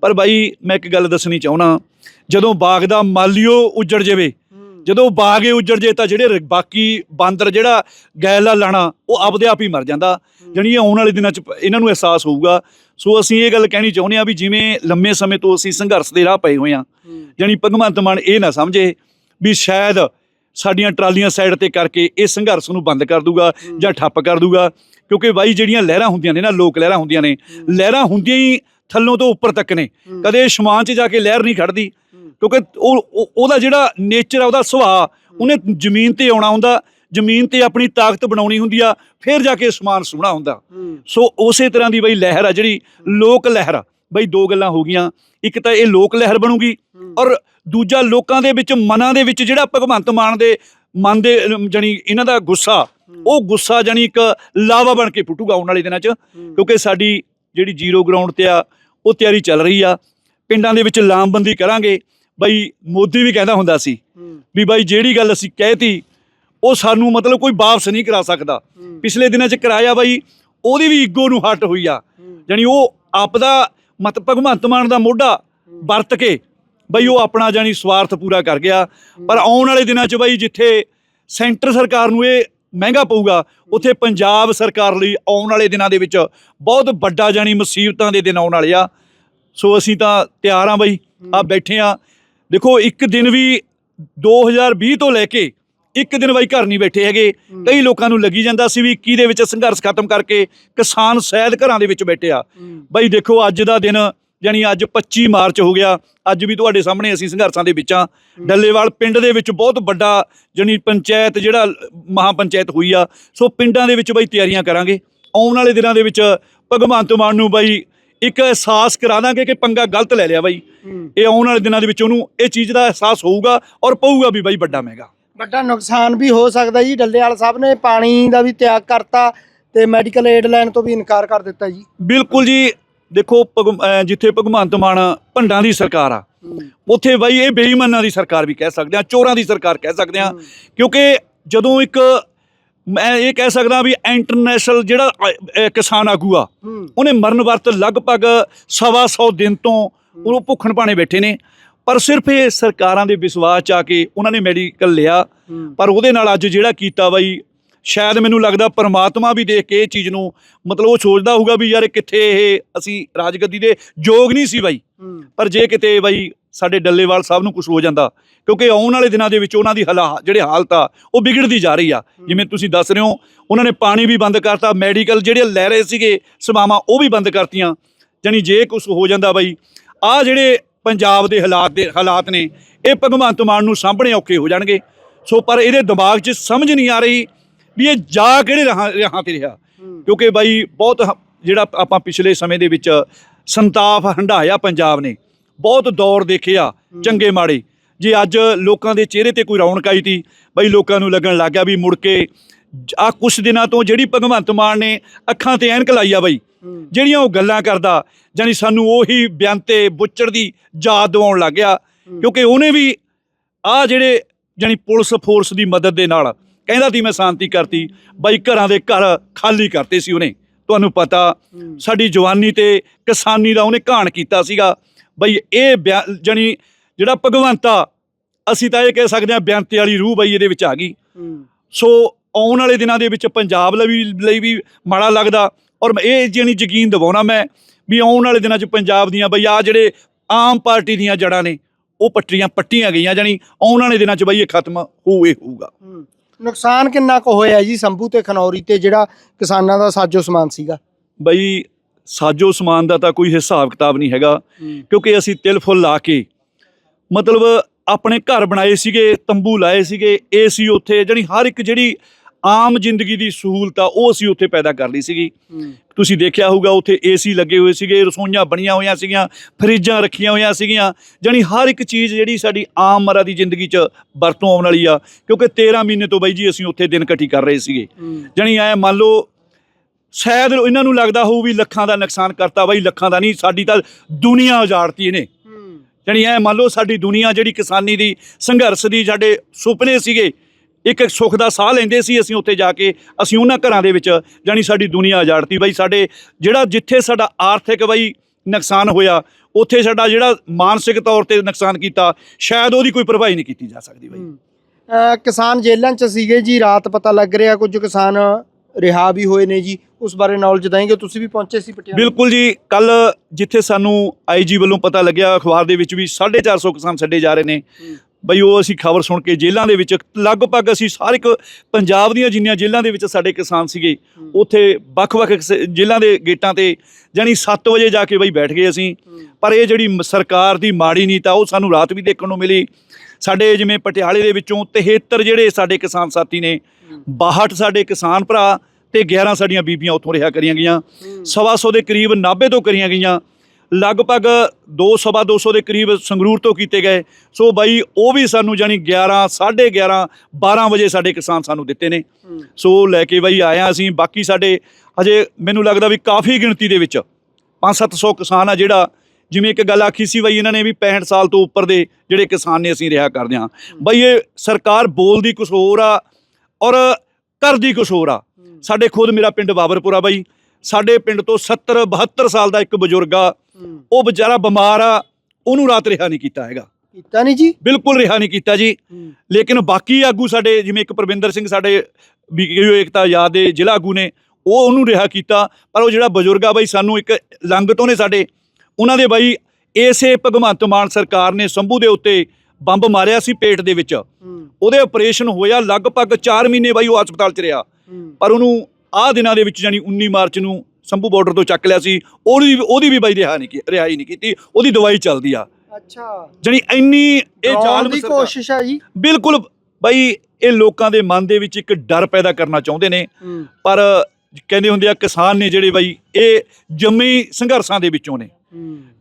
ਪਰ ਬਾਈ ਮੈਂ ਇੱਕ ਗੱਲ ਦੱਸਣੀ ਚਾਹਣਾ ਜਦੋਂ ਬਾਗ ਦਾ ਮਾਲੀਓ ਉੱਜੜ ਜਾਵੇ ਜਦੋਂ ਬਾਗ ਹੀ ਉੱਜੜ ਜੇ ਤਾਂ ਜਿਹੜੇ ਬਾਕੀ ਬਾਂਦਰ ਜਿਹੜਾ ਗੈਲਾ ਲਾਣਾ ਉਹ ਆਪਦੇ ਆਪ ਹੀ ਮਰ ਜਾਂਦਾ। ਜਾਣੀ ਇਹ ਆਉਣ ਵਾਲੇ ਦਿਨਾਂ 'ਚ ਇਹਨਾਂ ਨੂੰ ਅਹਿਸਾਸ ਹੋਊਗਾ ਸੋ ਅਸੀਂ ਇਹ ਗੱਲ ਕਹਿਣੀ ਚਾਹੁੰਦੇ ਆ ਵੀ ਜਿਵੇਂ ਲੰਮੇ ਸਮੇਂ ਤੋਂ ਅਸੀਂ ਸੰਘਰਸ਼ ਦੇ ਰਾਹ ਪਏ ਹੋਏ ਆ ਜਾਣੀ ਭਗਵੰਤ ਮਾਨ ਇਹ ਨਾ ਸਮਝੇ ਵੀ ਸ਼ਾਇਦ ਸਾਡੀਆਂ ਟਰਾਲੀਆਂ ਸਾਈਡ ਤੇ ਕਰਕੇ ਇਹ ਸੰਘਰਸ਼ ਨੂੰ ਬੰਦ ਕਰ ਦੂਗਾ ਜਾਂ ਠੱਪ ਕਰ ਦੂਗਾ ਕਿਉਂਕਿ ਬਾਈ ਜਿਹੜੀਆਂ ਲਹਿਰਾਂ ਹੁੰਦੀਆਂ ਨੇ ਨਾ ਲੋਕ ਲਹਿਰਾਂ ਹੁੰਦੀਆਂ ਨੇ ਲਹਿਰਾਂ ਹੁੰਦੀਆਂ ਹੀ ਥੱਲੋਂ ਤੋਂ ਉੱਪਰ ਤੱਕ ਨੇ। ਕਦੇ ਸ਼ਮਾਨ 'ਚ ਜਾ ਕੇ ਲਹਿਰ ਨਹੀਂ ਖੜਦੀ ਕਿਉਂਕਿ ਉਹ- ਉਹਦਾ ਜਿਹੜਾ ਨੇਚਰ ਆ ਉਹਦਾ ਸੁਭਾਅ ਉਹਨੇ ਜ਼ਮੀਨ ਤੇ ਆਉਣਾ ਹੁੰਦਾ ਜ਼ਮੀਨ ਤੇ ਆਪਣੀ ਤਾਕਤ ਬਣਾਉਣੀ ਹੁੰਦੀ ਆ ਫਿਰ ਜਾ ਕੇ ਸਮਾਨ ਸੋਹਣਾ ਹੁੰਦਾ। ਸੋ ਉਸੇ ਤਰ੍ਹਾਂ ਦੀ ਬਈ ਲਹਿਰ ਆ ਜਿਹੜੀ ਲੋਕ ਲਹਿਰ ਆ। ਬਈ ਦੋ ਗੱਲਾਂ ਹੋ ਗਈਆਂ ਇੱਕ ਤਾਂ ਇਹ ਲੋਕ ਲਹਿਰ ਬਣੂਗੀ ਔਰ ਦੂਜਾ ਲੋਕਾਂ ਦੇ ਵਿੱਚ ਮਨਾਂ ਦੇ ਵਿੱਚ ਜਿਹੜਾ ਭਗਵੰਤ ਮਾਨ ਦੇ ਮਨ ਦੇ ਜਾਣੀ ਇਹਨਾਂ ਦਾ ਗੁੱਸਾ ਉਹ ਗੁੱਸਾ ਜਾਣੀ ਇੱਕ ਲਾਵਾ ਬਣ ਕੇ ਫੁੱਟੂਗਾ ਆਉਣ ਵਾਲੇ ਦਿਨਾਂ 'ਚ ਕਿਉਂਕਿ ਸਾਡੀ ਜਿਹੜੀ ਜ਼ੀਰੋ ਗਰਾਊਂਡ ਤੇ ਆ ਉਹ ਤਿਆਰੀ ਚੱਲ ਰਹੀ ਆ। ਪਿੰਡਾਂ ਦੇ ਵਿੱਚ ਲਾਮਬੰਦੀ ਕਰਾਂਗੇ। ਬਈ ਮੋਦੀ ਵੀ ਕਹਿੰਦਾ ਹੁੰਦਾ ਸੀ ਵੀ ਬਾਈ ਜਿਹੜੀ ਗੱਲ ਅਸੀਂ ਕਹਿਤੀ ਉਹ ਸਾਨੂੰ ਮਤਲਬ ਕੋਈ ਵਾਪਸ ਨਹੀਂ ਕਰਾ ਸਕਦਾ। ਪਿਛਲੇ ਦਿਨਾਂ 'ਚ ਕਰਾਇਆ ਬਾਈ ਉਹਦੀ ਵੀ ਈਗੋ ਨੂੰ ਹਟ ਹੋਈ ਆ। ਜਾਣੀ ਉਹ ਆਪਦਾ ਮਤ ਭਗਵੰਤ ਮਾਨ ਦਾ ਮੋਢਾ ਵਰਤ ਕੇ ਬਈ ਉਹ ਆਪਣਾ ਜਾਣੀ ਸਵਾਰਥ ਪੂਰਾ ਕਰ ਗਿਆ। ਪਰ ਆਉਣ ਵਾਲੇ ਦਿਨਾਂ 'ਚ ਬਈ ਜਿੱਥੇ ਸੈਂਟਰ ਸਰਕਾਰ ਨੂੰ ਇਹ ਮਹਿੰਗਾ ਪਊਗਾ ਉੱਥੇ ਪੰਜਾਬ ਸਰਕਾਰ ਲਈ ਆਉਣ ਵਾਲੇ ਦਿਨਾਂ ਦੇ ਵਿੱਚ ਬਹੁਤ ਵੱਡਾ ਜਾਣੀ ਮੁਸੀਬਤਾਂ ਦੇ ਦਿਨ ਆਉਣ ਵਾਲੇ ਆ। ਸੋ ਅਸੀਂ ਤਾਂ ਤਿਆਰ ਆ ਬਈ ਆ ਬੈਠੇ ਆ। ਦੇਖੋ ਇੱਕ ਦਿਨ ਵੀ 2020 ਤੋਂ ਲੈ ਕੇ ਇੱਕ ਦਿਨ ਬਾਈ ਘਰ ਨਹੀਂ ਬੈਠੇ ਹੈਗੇ। ਕਈ ਲੋਕਾਂ ਨੂੰ ਲੱਗੀ ਜਾਂਦਾ ਸੀ ਵੀ 21 ਦੇ ਵਿੱਚ ਸੰਘਰਸ਼ ਖਤਮ ਕਰਕੇ ਕਿਸਾਨ ਸ਼ਾਇਦ ਘਰਾਂ ਦੇ ਵਿੱਚ ਬੈਠੇ ਆ। ਬਾਈ ਦੇਖੋ ਅੱਜ ਦਾ ਦਿਨ ਯਾਨੀ ਅੱਜ 25 ਮਾਰਚ ਹੋ ਗਿਆ। ਅੱਜ ਵੀ ਤੁਹਾਡੇ ਸਾਹਮਣੇ ਅਸੀਂ ਸੰਘਰਸ਼ਾਂ ਦੇ ਵਿੱਚ ਆ। ਡੱਲੇਵਾਲ ਪਿੰਡ ਦੇ ਵਿੱਚ ਬਹੁਤ ਵੱਡਾ ਜਾਣੀ ਪੰਚਾਇਤ ਜਿਹੜਾ ਮਹਾ ਪੰਚਾਇਤ ਹੋਈ ਆ ਸੋ ਪਿੰਡਾਂ ਦੇ ਵਿੱਚ ਬਾਈ ਤਿਆਰੀਆਂ ਕਰਾਂਗੇ। ਆਉਣ ਵਾਲੇ ਦਿਨਾਂ ਦੇ ਵਿੱਚ ਭਗਵੰਤ ਮਾਨ ਨੂੰ ਬਾਈ ਇੱਕ ਅਹਿਸਾਸ ਕਰਾ ਦਾਂਗੇ ਕਿ ਪੰਗਾ ਗਲਤ ਲੈ ਲਿਆ ਬਾਈ। ਇਹ ਆਉਣ ਵਾਲੇ ਦਿਨਾਂ ਦੇ ਵਿੱਚ ਉਹਨੂੰ ਇਹ ਚੀਜ਼ ਦਾ ਅਹਿਸਾਸ ਹੋਊਗਾ ਔਰ ਪਊਗਾ ਵੀ ਬਾਈ ਵੱਡਾ ਮਹਿੰਗਾ। ਵੱਡਾ ਨੁਕਸਾਨ ਵੀ ਹੋ ਸਕਦਾ ਜੀ। ਡੱਲੇਵਾਲ ਸਾਹਿਬ ਨੇ ਪਾਣੀ ਦਾ ਵੀ ਤਿਆਗ ਕਰਤਾ ਤੇ ਮੈਡੀਕਲ ਏਡ ਲੈਣ ਤੋਂ ਵੀ ਇਨਕਾਰ ਕਰ ਦਿੱਤਾ ਜੀ। ਬਿਲਕੁਲ ਜੀ। ਦੇਖੋ ਜਿੱਥੇ ਭਗਵੰਤ ਮਾਨ ਭੰਡਾਂ ਦੀ ਸਰਕਾਰ ਆ ਉੱਥੇ ਬਾਈ ਇਹ ਬੇਈਮਾਨਾਂ ਦੀ ਸਰਕਾਰ ਵੀ ਕਹਿ ਸਕਦੇ ਆ ਚੋਰਾਂ ਦੀ ਸਰਕਾਰ ਕਹਿ ਸਕਦੇ ਆ ਕਿਉਂਕਿ ਜਦੋਂ ਇੱਕ ਮੈਂ ਇਹ ਕਹਿ ਸਕਦਾ ਵੀ ਇੰਟਰਨੈਸ਼ਨਲ ਜਿਹੜਾ ਕਿਸਾਨ ਆਗੂ ਆ ਉਹਨੇ ਮਰਨ ਵਰਤ ਲਗਭਗ ਸਵਾ ਸੌ ਦਿਨ ਤੋਂ ਉਹ ਭੁੱਖਣ ਪਾਣੇ ਬੈਠੇ ਨੇ। ਪਰ ਸਿਰਫ ਇਹ ਸਰਕਾਰਾਂ ਦੇ ਵਿਸ਼ਵਾਸ ਚ ਆ ਕੇ ਉਹਨਾਂ ਨੇ ਮੈਡੀਕਲ ਲਿਆ। ਪਰ ਉਹਦੇ ਨਾਲ ਅੱਜ ਜਿਹੜਾ ਕੀਤਾ ਬਾਈ ਸ਼ਾਇਦ ਮੈਨੂੰ ਲੱਗਦਾ ਪਰਮਾਤਮਾ ਵੀ ਦੇਖ ਕੇ ਇਹ ਚੀਜ਼ ਨੂੰ ਮਤਲਬ ਉਹ ਸੋਚਦਾ ਹੋਊਗਾ ਵੀ ਯਾਰ ਕਿੱਥੇ ਇਹ ਅਸੀਂ ਰਾਜਗੱਦੀ ਦੇ ਯੋਗ ਨਹੀਂ ਸੀ ਬਾਈ। ਪਰ ਜੇ ਕਿਤੇ ਬਾਈ ਸਾਡੇ ਡੱਲੇਵਾਲ ਸਾਹਿਬ ਨੂੰ ਕੁਝ ਹੋ ਜਾਂਦਾ ਕਿਉਂਕਿ ਆਉਣ ਵਾਲੇ ਦਿਨਾਂ ਦੇ ਵਿੱਚ ਉਹਨਾਂ ਦੀ ਹਾਲਾ ਜਿਹੜੇ ਹਾਲਤ ਆ ਉਹ ਵਿਗੜਦੀ ਜਾ ਰਹੀ ਆ। ਜਿਵੇਂ ਤੁਸੀਂ ਦੱਸ ਰਹੇ ਹੋ ਉਹਨਾਂ ਨੇ ਪਾਣੀ ਵੀ ਬੰਦ ਕਰਤਾ ਮੈਡੀਕਲ ਜਿਹੜੇ ਲੈ ਰਹੇ ਸੀਗੇ ਸੇਵਾਵਾਂ ਉਹ ਵੀ ਬੰਦ ਕਰਤੀਆਂ। ਜਾਣੀ ਜੇ ਕੁਝ ਹੋ ਜਾਂਦਾ ਬਾਈ ਆ ਜਿਹੜੇ ਪੰਜਾਬ ਦੇ ਹਾਲਾਤ ਦੇ ਹਾਲਾਤ ਨੇ ਇਹ ਭਗਵੰਤ ਮਾਨ ਨੂੰ ਸਾਹਮਣੇ ਔਖੇ ਹੋ ਜਾਣਗੇ। ਸੋ ਪਰ ਇਹਦੇ ਦਿਮਾਗ 'ਚ ਸਮਝ ਨਹੀਂ ਆ ਰਹੀ ਵੀ ਇਹ ਜਾ ਕਿਹੜੇ ਰਾਹਾਂ ਤੇ ਰਿਹਾ। ਕਿਉਂਕਿ ਬਾਈ ਬਹੁਤ ਜਿਹੜਾ ਆਪਾਂ ਪਿਛਲੇ ਸਮੇਂ ਦੇ ਵਿੱਚ ਸੰਤਾਪ ਹੰਢਾਇਆ ਪੰਜਾਬ ਨੇ ਬਹੁਤ ਦੌਰ ਦੇਖਿਆ ਚੰਗੇ ਮਾੜੇ। ਜੇ ਅੱਜ ਲੋਕਾਂ ਦੇ ਚਿਹਰੇ ਤੇ ਕੋਈ ਰੌਣਕ ਆਈ ਤੀ ਬਈ ਲੋਕਾਂ ਨੂੰ ਲੱਗਣ ਲੱਗ ਵੀ ਮੁੜ ਕੇ ਆ ਕੁਛ ਦਿਨਾਂ ਤੋਂ ਜਿਹੜੀ ਭਗਵੰਤ ਮਾਨ ਨੇ ਅੱਖਾਂ ਤੇ ਐਨਕ ਲਾਈ ਆ ਬਈ ਜਿਹੜੀਆਂ ਉਹ ਗੱਲਾਂ ਕਰਦਾ ਜਾਨੀ ਸਾਨੂੰ ਉਹੀ ਬਿਆਨ ਤੇ ਬੁੱਚੜ ਦੀ ਯਾਦ ਦਿਵਾਉਣ ਲੱਗ ਗਿਆ। ਕਿਉਂਕਿ ਉਹਨੇ ਵੀ ਆ ਜਿਹੜੇ ਜਾਨੀ ਪੁਲਿਸ ਫੋਰਸ ਦੀ ਮਦਦ ਦੇ ਨਾਲ ਕਹਿੰਦਾ ਸੀ ਮੈਂ ਸ਼ਾਂਤੀ ਕਰਤੀ ਬਾਈ ਘਰਾਂ ਦੇ ਘਰ ਖਾਲੀ ਕਰਤੇ ਸੀ ਉਹਨੇ। ਤੁਹਾਨੂੰ ਪਤਾ ਸਾਡੀ ਜਵਾਨੀ ਤੇ ਕਿਸਾਨੀ ਦਾ ਉਹਨੇ ਘਾਣ ਕੀਤਾ ਸੀਗਾ। ਬਈ ਇਹ ਜਾਣੀ ਜਿਹੜਾ ਭਗਵੰਤਾ ਅਸੀਂ ਤਾਂ ਇਹ ਕਹਿ ਸਕਦੇ ਹਾਂ ਬਿਆਨਤੇ ਵਾਲੀ ਰੂਹ ਬਈ ਇਹਦੇ ਵਿੱਚ ਆ ਗਈ। ਸੋ ਆਉਣ ਵਾਲੇ ਦਿਨਾਂ ਦੇ ਵਿੱਚ ਪੰਜਾਬ ਲਈ ਲਈ ਵੀ ਮਾੜਾ ਲੱਗਦਾ। ਔਰ ਇਹ ਜਿਹੜੀ ਯਕੀਨ ਦਿਵਾਉਣਾ ਮੈਂ ਵੀ ਆਉਣ ਵਾਲੇ ਦਿਨਾਂ 'ਚ ਪੰਜਾਬ ਦੀਆਂ ਬਈ ਆ ਜਿਹੜੇ ਆਮ ਪਾਰਟੀ ਦੀਆਂ ਜੜਾਂ ਨੇ ਉਹ ਪੱਟੀਆਂ ਪੱਟੀਆਂ ਗਈਆਂ ਜਾਣੀ ਆਉਣ ਵਾਲੇ ਦਿਨਾਂ 'ਚ ਬਈ ਇਹ ਖਤਮ ਹੋਵੇ ਹੋਊਗਾ। ਨੁਕਸਾਨ ਕਿੰਨਾ ਕੁ ਹੋਇਆ ਜੀ ਸੰਭੂ ਤੇ ਖਨੌਰੀ ਤੇ ਜਿਹੜਾ ਕਿਸਾਨਾਂ ਦਾ ਸਾਜੋ ਸਮਾਨ ਸੀਗਾ? ਬਈ ਸਾਜੋ ਸਮਾਨ ਦਾ ਤਾਂ ਕੋਈ ਹਿਸਾਬ ਕਿਤਾਬ ਨਹੀਂ ਹੈਗਾ ਕਿਉਂਕਿ ਅਸੀਂ ਤਿਲ ਫੁੱਲ ਲਾ ਕੇ ਮਤਲਬ ਆਪਣੇ ਘਰ ਬਣਾਏ ਸੀਗੇ ਤੰਬੂ ਲਾਏ ਸੀਗੇ ਏਸੀ ਉੱਥੇ ਜਿਹੜੀ ਹਰ ਇੱਕ ਜਿਹੜੀ ਆਮ ਜ਼ਿੰਦਗੀ ਦੀ ਸਹੂਲਤ ਆ ਉਹ ਅਸੀਂ ਉੱਥੇ ਪੈਦਾ ਕਰ ਲਈ ਸੀਗੀ। ਤੁਸੀਂ ਦੇਖਿਆ ਹੋਊਗਾ ਉੱਥੇ ਏਸੀ ਲੱਗੇ ਹੋਏ ਸੀਗੇ ਰਸੋਈਆਂ ਬਣੀਆਂ ਹੋਈਆਂ ਸੀਗੀਆਂ ਫਰਿੱਜਾਂ ਰੱਖੀਆਂ ਹੋਈਆਂ ਸੀਗੀਆਂ ਜਾਣੀ ਹਰ ਇੱਕ ਚੀਜ਼ ਜਿਹੜੀ ਸਾਡੀ ਆਮ ਮਰਾ ਦੀ ਜ਼ਿੰਦਗੀ 'ਚ ਵਰਤੋਂ ਆਉਣ ਵਾਲੀ ਆ ਕਿਉਂਕਿ 13 ਮਹੀਨੇ ਤੋਂ ਬਾਈ ਜੀ ਅਸੀਂ ਉੱਥੇ ਦਿਨ ਇਕੱਠੀ ਕਰ ਰਹੇ ਸੀਗੇ। ਜਾਣੀ ਐ ਮੰਨ ਲਓ ਸ਼ਾਇਦ ਇਹਨਾਂ ਨੂੰ ਲੱਗਦਾ ਹੋਊ ਵੀ ਲੱਖਾਂ ਦਾ ਨੁਕਸਾਨ ਕਰਤਾ ਬਾਈ ਲੱਖਾਂ ਦਾ ਨਹੀਂ ਸਾਡੀ ਤਾਂ ਦੁਨੀਆ ਉਜਾੜਤੀ ਇਹਨੇ। ਜਾਣੀ ਐ ਮੰਨ ਲਓ ਸਾਡੀ ਦੁਨੀਆ ਜਿਹੜੀ ਕਿਸਾਨੀ ਦੀ ਸੰਘਰਸ਼ ਦੀ ਸਾਡੇ ਸੁਪਨੇ ਸੀਗੇ ਇੱਕ ਇੱਕ ਸੁੱਖ ਦਾ ਸਾਹ ਲੈਂਦੇ ਸੀ ਅਸੀਂ ਉੱਥੇ ਜਾ ਕੇ ਅਸੀਂ ਉਹਨਾਂ ਘਰਾਂ ਦੇ ਵਿੱਚ ਜਾਣੀ ਸਾਡੀ ਦੁਨੀਆ ਉਜਾੜਤੀ। ਬਾਈ ਸਾਡੇ ਜਿਹੜਾ ਜਿੱਥੇ ਸਾਡਾ ਆਰਥਿਕ ਬਾਈ ਨੁਕਸਾਨ ਹੋਇਆ ਉੱਥੇ ਸਾਡਾ ਜਿਹੜਾ ਮਾਨਸਿਕ ਤੌਰ ਤੇ ਨੁਕਸਾਨ ਕੀਤਾ ਸ਼ਾਇਦ ਉਹਦੀ ਕੋਈ ਭਰਪਾਈ ਨਹੀਂ ਕੀਤੀ ਜਾ ਸਕਦੀ ਬਾਈ। ਕਿਸਾਨ ਜੇਲ੍ਹਾਂ 'ਚ ਸੀਗੇ ਜੀ ਰਾਤ ਪਤਾ ਲੱਗ ਰਿਹਾ ਕੁਝ ਕਿਸਾਨ ਰਿਹਾ ਵੀ ਹੋਏ ਨੇ ਜੀ। ਉਸ ਬਾਰੇ ਨੌਲੇਜ ਦੇਣਗੇ ਤੁਸੀਂ ਵੀ ਪਹੁੰਚੇ ਸੀ ਪਟਿਆਲਾ। ਬਿਲਕੁਲ ਜੀ ਕੱਲ ਜਿੱਥੇ ਸਾਨੂੰ ਆਈਜੀ ਵੱਲੋਂ ਪਤਾ ਲੱਗਿਆ ਅਖਬਾਰ ਦੇ ਵਿੱਚ ਵੀ 450 ਕਿਸਾਨ ਛੱਡੇ ਜਾ ਰਹੇ ਨੇ। ਬਈ ਉਹ ਅਸੀਂ ਖਬਰ ਸੁਣ ਕੇ ਜੇਲ੍ਹਾਂ ਦੇ ਵਿੱਚ ਲਗਭਗ ਅਸੀਂ ਸਾਰੇ ਇੱਕ ਪੰਜਾਬ ਦੀਆਂ ਜਿੰਨੀਆਂ ਜੇਲ੍ਹਾਂ ਦੇ ਵਿੱਚ ਸਾਡੇ ਕਿਸਾਨ ਸੀਗੇ, ਉੱਥੇ ਵੱਖ-ਵੱਖ ਕਿਸ- ਜੇਲ੍ਹਾਂ ਦੇ ਗੇਟਾਂ ਤੇ ਜਾਣੀ 7 ਵਜੇ ਜਾ ਕੇ ਬਈ ਬੈਠ ਗਏ ਅਸੀਂ। ਪਰ ਇਹ ਜਿਹੜੀ ਸਰਕਾਰ ਦੀ ਮਾੜੀ ਨੀਤਾ ਉਹ ਸਾਨੂੰ ਰਾਤ ਵੀ ਦੇਖਣ ਨੂੰ ਮਿਲੀ। ਸਾਡੇ ਜਿਵੇਂ ਪਟਿਆਲੇ ਦੇ ਵਿੱਚੋਂ 73 ਜਿਹੜੇ ਸਾਡੇ ਕਿਸਾਨ ਸਾਥੀ ਨੇ 62 ਸਾਡੇ ਕਿਸਾਨ ਭਰਾ ਤੇ 11 ਸਾਡੀਆਂ ਬੀਬੀਆਂ ਉੱਥੋਂ ਰਿਹਾ ਕਰੀਆਂ ਗਈਆਂ। ਸਵਾ ਸੌ ਦੇ ਕਰੀਬ ਨਾਭੇ ਤੋਂ ਕਰੀਆਂ ਗਈਆਂ। ਲਗਭਗ 2 ਸਵਾ 200 ਦੇ ਕਰੀਬ ਸੰਗਰੂਰ ਤੋਂ ਕੀਤੇ ਗਏ। ਸੋ ਬਾਈ, ਉਹ ਵੀ ਸਾਨੂੰ ਜਾਨੀ 11 11:30 12 ਵਜੇ ਸਾਡੇ ਕਿਸਾਨ ਸਾਨੂੰ ਦਿੱਤੇ ਨੇ। ਸੋ ਲੈ ਕੇ ਬਾਈ ਆਇਆ ਅਸੀਂ। ਬਾਕੀ ਸਾਡੇ ਹਜੇ ਮੈਨੂੰ ਲੱਗਦਾ ਵੀ ਕਾਫੀ ਗਿਣਤੀ ਦੇ ਵਿੱਚ 5-700 ਕਿਸਾਨ ਆ ਜਿਹੜਾ, ਜਿਵੇਂ ਇੱਕ ਗੱਲ ਆਖੀ ਸੀ ਬਾਈ ਇਹਨਾਂ ਨੇ ਵੀ 65 ਸਾਲ ਤੋਂ ਉੱਪਰ ਦੇ ਜਿਹੜੇ ਕਿਸਾਨ ਨੇ ਅਸੀਂ ਰਿਹਾ ਕਰਦੇ ਹਾਂ। ਬਾਈ, ਇਹ ਸਰਕਾਰ ਬੋਲਦੀ ਕੁਛ ਹੋਰ ਆ ਔਰ ਕਰਦੀ ਕੁਛ ਹੋਰ ਆ। ਸਾਡੇ ਖੁਦ ਮੇਰਾ ਪਿੰਡ ਬਾਬਰਪੁਰਾ ਬਾਈ। ਸਾਡੇ ਪਿੰਡ ਤੋਂ 70 72 ਸਾਲ ਦਾ ਇੱਕ ਬਜ਼ੁਰਗ ਆ। ਉਹ ਵਿਚਾਰਾ ਬਿਮਾਰ ਆ ਉਹਨੂੰ ਰਾਤ ਰਿਹਾ ਨਹੀਂ ਕੀਤਾ ਹੈਗਾ। ਕੀਤਾ ਨਹੀਂ ਜੀ? ਬਿਲਕੁਲ ਰਿਹਾ ਨਹੀਂ ਕੀਤਾ ਜੀ। ਲੇਕਿਨ ਬਾਕੀ ਆਗੂ ਸਾਡੇ ਜਿਵੇਂ ਇੱਕ ਪ੍ਰਵਿੰਦਰ ਸਿੰਘ ਸਾਡੇ ਬੀਕੇਯੂ ਏਕਤਾ ਆਜ਼ਾਦ ਦੇ ਜ਼ਿਲ੍ਹਾ ਆਗੂ ਨੇ ਉਹ ਉਹਨੂੰ ਰਿਹਾ ਕੀਤਾ। ਪਰ ਉਹ ਜਿਹੜਾ ਬਜ਼ੁਰਗ ਆ ਬਾਈ ਸਾਨੂੰ ਇੱਕ ਲੰਗ ਤੋਂ ਨੇ ਸਾਡੇ। ਉਹਨਾਂ ਦੇ ਬਾਈ ਇਸੇ ਭਗਵੰਤ ਮਾਨ ਸਰਕਾਰ ਨੇ ਸੰਭੂ ਦੇ ਉੱਤੇ ਬੰਬ ਮਾਰਿਆ ਸੀ ਪੇਟ ਦੇ ਵਿੱਚ। ਉਹਦੇ ਆਪਰੇਸ਼ਨ ਹੋਇਆ ਲਗਭਗ 4 ਮਹੀਨੇ ਬਾਈ ਉਹ ਹਸਪਤਾਲ 'ਚ ਰਿਹਾ। ਪਰ ਉਹਨੂੰ ਆਹ ਦਿਨਾਂ ਦੇ ਵਿੱਚ ਯਾਨੀ 19 ਮਾਰਚ ਨੂੰ ਸੰਭੂ ਬਾਰਡਰ ਤੋਂ ਚੱਕ ਲਿਆ ਸੀ ਉਹਦੀ ਉਹਦੀ ਵੀ ਬਾਈ ਰਿਹਾ ਨਹੀਂ ਕੀ ਰਿਹਾਈ ਨਹੀਂ ਕੀਤੀ ਉਹਦੀ ਦਵਾਈ ਚੱਲਦੀ ਆ। ਅੱਛਾ। ਜਾਣੀ ਇੰਨੀ ਇਹ ਜ਼ਾਲਮ ਦੀ ਕੋਸ਼ਿਸ਼ ਹੈ ਜੀ। ਬਿਲਕੁਲ ਬਈ ਇਹ ਲੋਕਾਂ ਦੇ ਮਨ ਦੇ ਵਿੱਚ ਇੱਕ ਡਰ ਪੈਦਾ ਕਰਨਾ ਚਾਹੁੰਦੇ ਨੇ। ਪਰ ਕਹਿੰਦੇ ਹੁੰਦੇ ਆ ਕਿਸਾਨ ਨੇ ਜਿਹੜੇ ਬਈ ਇਹ ਜੰਮੀ ਸੰਘਰਸ਼ਾਂ ਦੇ ਵਿੱਚੋਂ ਨੇ।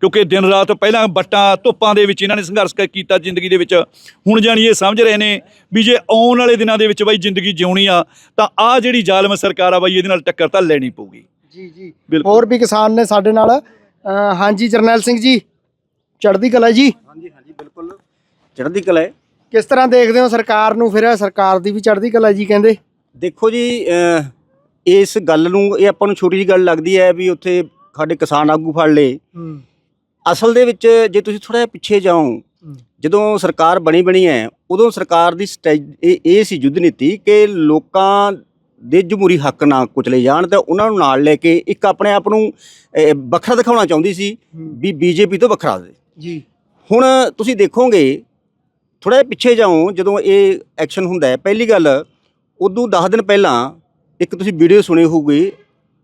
ਕਿਉਂਕਿ ਦਿਨ ਰਾਤ ਪਹਿਲਾਂ ਬੱਟਾਂ ਧੁੱਪਾਂ ਦੇ ਵਿੱਚ ਇਹਨਾਂ ਨੇ ਸੰਘਰਸ਼ ਕੀਤਾ ਜ਼ਿੰਦਗੀ ਦੇ ਵਿੱਚ। ਹੁਣ ਜਾਣੀ ਇਹ ਸਮਝ ਰਹੇ ਨੇ ਵੀ ਜੇ ਆਉਣ ਵਾਲੇ ਦਿਨਾਂ ਦੇ ਵਿੱਚ ਬਈ ਜ਼ਿੰਦਗੀ ਜਿਉਣੀ ਆ ਤਾਂ ਆ ਜਿਹੜੀ ਜ਼ਾਲਮ ਸਰਕਾਰ ਆ ਬਈ ਇਹਦੇ ਨਾਲ ਟੱਕਰ ਤਾਂ ਲੈਣੀ ਪਊਗੀ। ਜੀ ਜੀ। ਬਿਲਕੁਲ। ਹੋਰ ਵੀ ਕਿਸਾਨ ਨੇ ਸਾਡੇ ਨਾਲ ਅਹ ਹਾਂਜੀ ਜਰਨੈਲ ਸਿੰਘ ਜੀ ਚੜ੍ਹਦੀ ਕਲਾ ਜੀ। ਹਾਂਜੀ ਹਾਂਜੀ ਬਿਲਕੁਲ। ਚੜ੍ਹਦੀ ਕਲਾ ਹੈ। ਕਿਸ ਤਰ੍ਹਾਂ ਦੇਖਦੇ ਹੋ ਸਰਕਾਰ ਨੂੰ ਫਿਰ ਸਰਕਾਰ ਦੀ ਵੀ ਚੜ੍ਹਦੀ ਕਲਾ ਜੀ ਕਹਿੰਦੇ? ਦੇਖੋ ਜੀ ਅਹ, ਇਸ ਗੱਲ ਨੂੰ ਇਹ ਆਪਾਂ ਨੂੰ ਛੋਟੀ ਜੀ ਗੱਲ ਲੱਗਦੀ ਹੈ ਵੀ ਉੱਥੇ ਸਾਡੇ ਕਿਸਾਨ ਆਗੂ ਫੜ ਲਏ। ਅਸਲ ਦੇ ਵਿੱਚ ਜੇ ਤੁਸੀਂ ਥੋੜਾ ਜਿਹਾ ਪਿੱਛੇ ਜਾਓ ਜਦੋਂ ਸਰਕਾਰ ਬਣੀ ਬਣੀ ਹੈ ਉਦੋਂ ਸਰਕਾਰ ਦੀ ਸਟੈ- ਇਹ ਇਹ ਸੀ ਯੁੱਧ ਨੀਤੀ ਕਿ ਲੋਕਾਂ ਦੇ ਜਮਹੂਰੀ ਹੱਕ ਨਾ ਕੁਚਲੇ ਜਾਣ ਤੇ ਉਹਨਾਂ ਨੂੰ ਨਾਲ ਲੈ ਕੇ ਇੱਕ ਆਪਣੇ ਆਪ ਨੂੰ ਅਹ, ਵੱਖਰਾ ਦਿਖਾਉਣਾ ਚਾਹੁੰਦੀ ਸੀ ਵੀ ਬੀਜੇਪੀ ਤੋਂ ਵੱਖਰਾ ਦੇ ਜੀ। ਹੁਣ ਤੁਸੀਂ ਦੇਖੋਗੇ ਥੋੜਾ ਜਿਹਾ ਪਿੱਛੇ ਜਾਓ ਜਦੋਂ ਇਹ ਐਕਸ਼ਨ ਹੁੰਦਾ ਹੈ ਪਹਿਲੀ ਗੱਲ ਉਦੋਂ 10 ਦਿਨ ਪਹਿਲਾਂ ਇੱਕ ਤੁਸੀਂ ਵੀਡੀਓ ਸੁਣੀ ਹੋਊਗੀ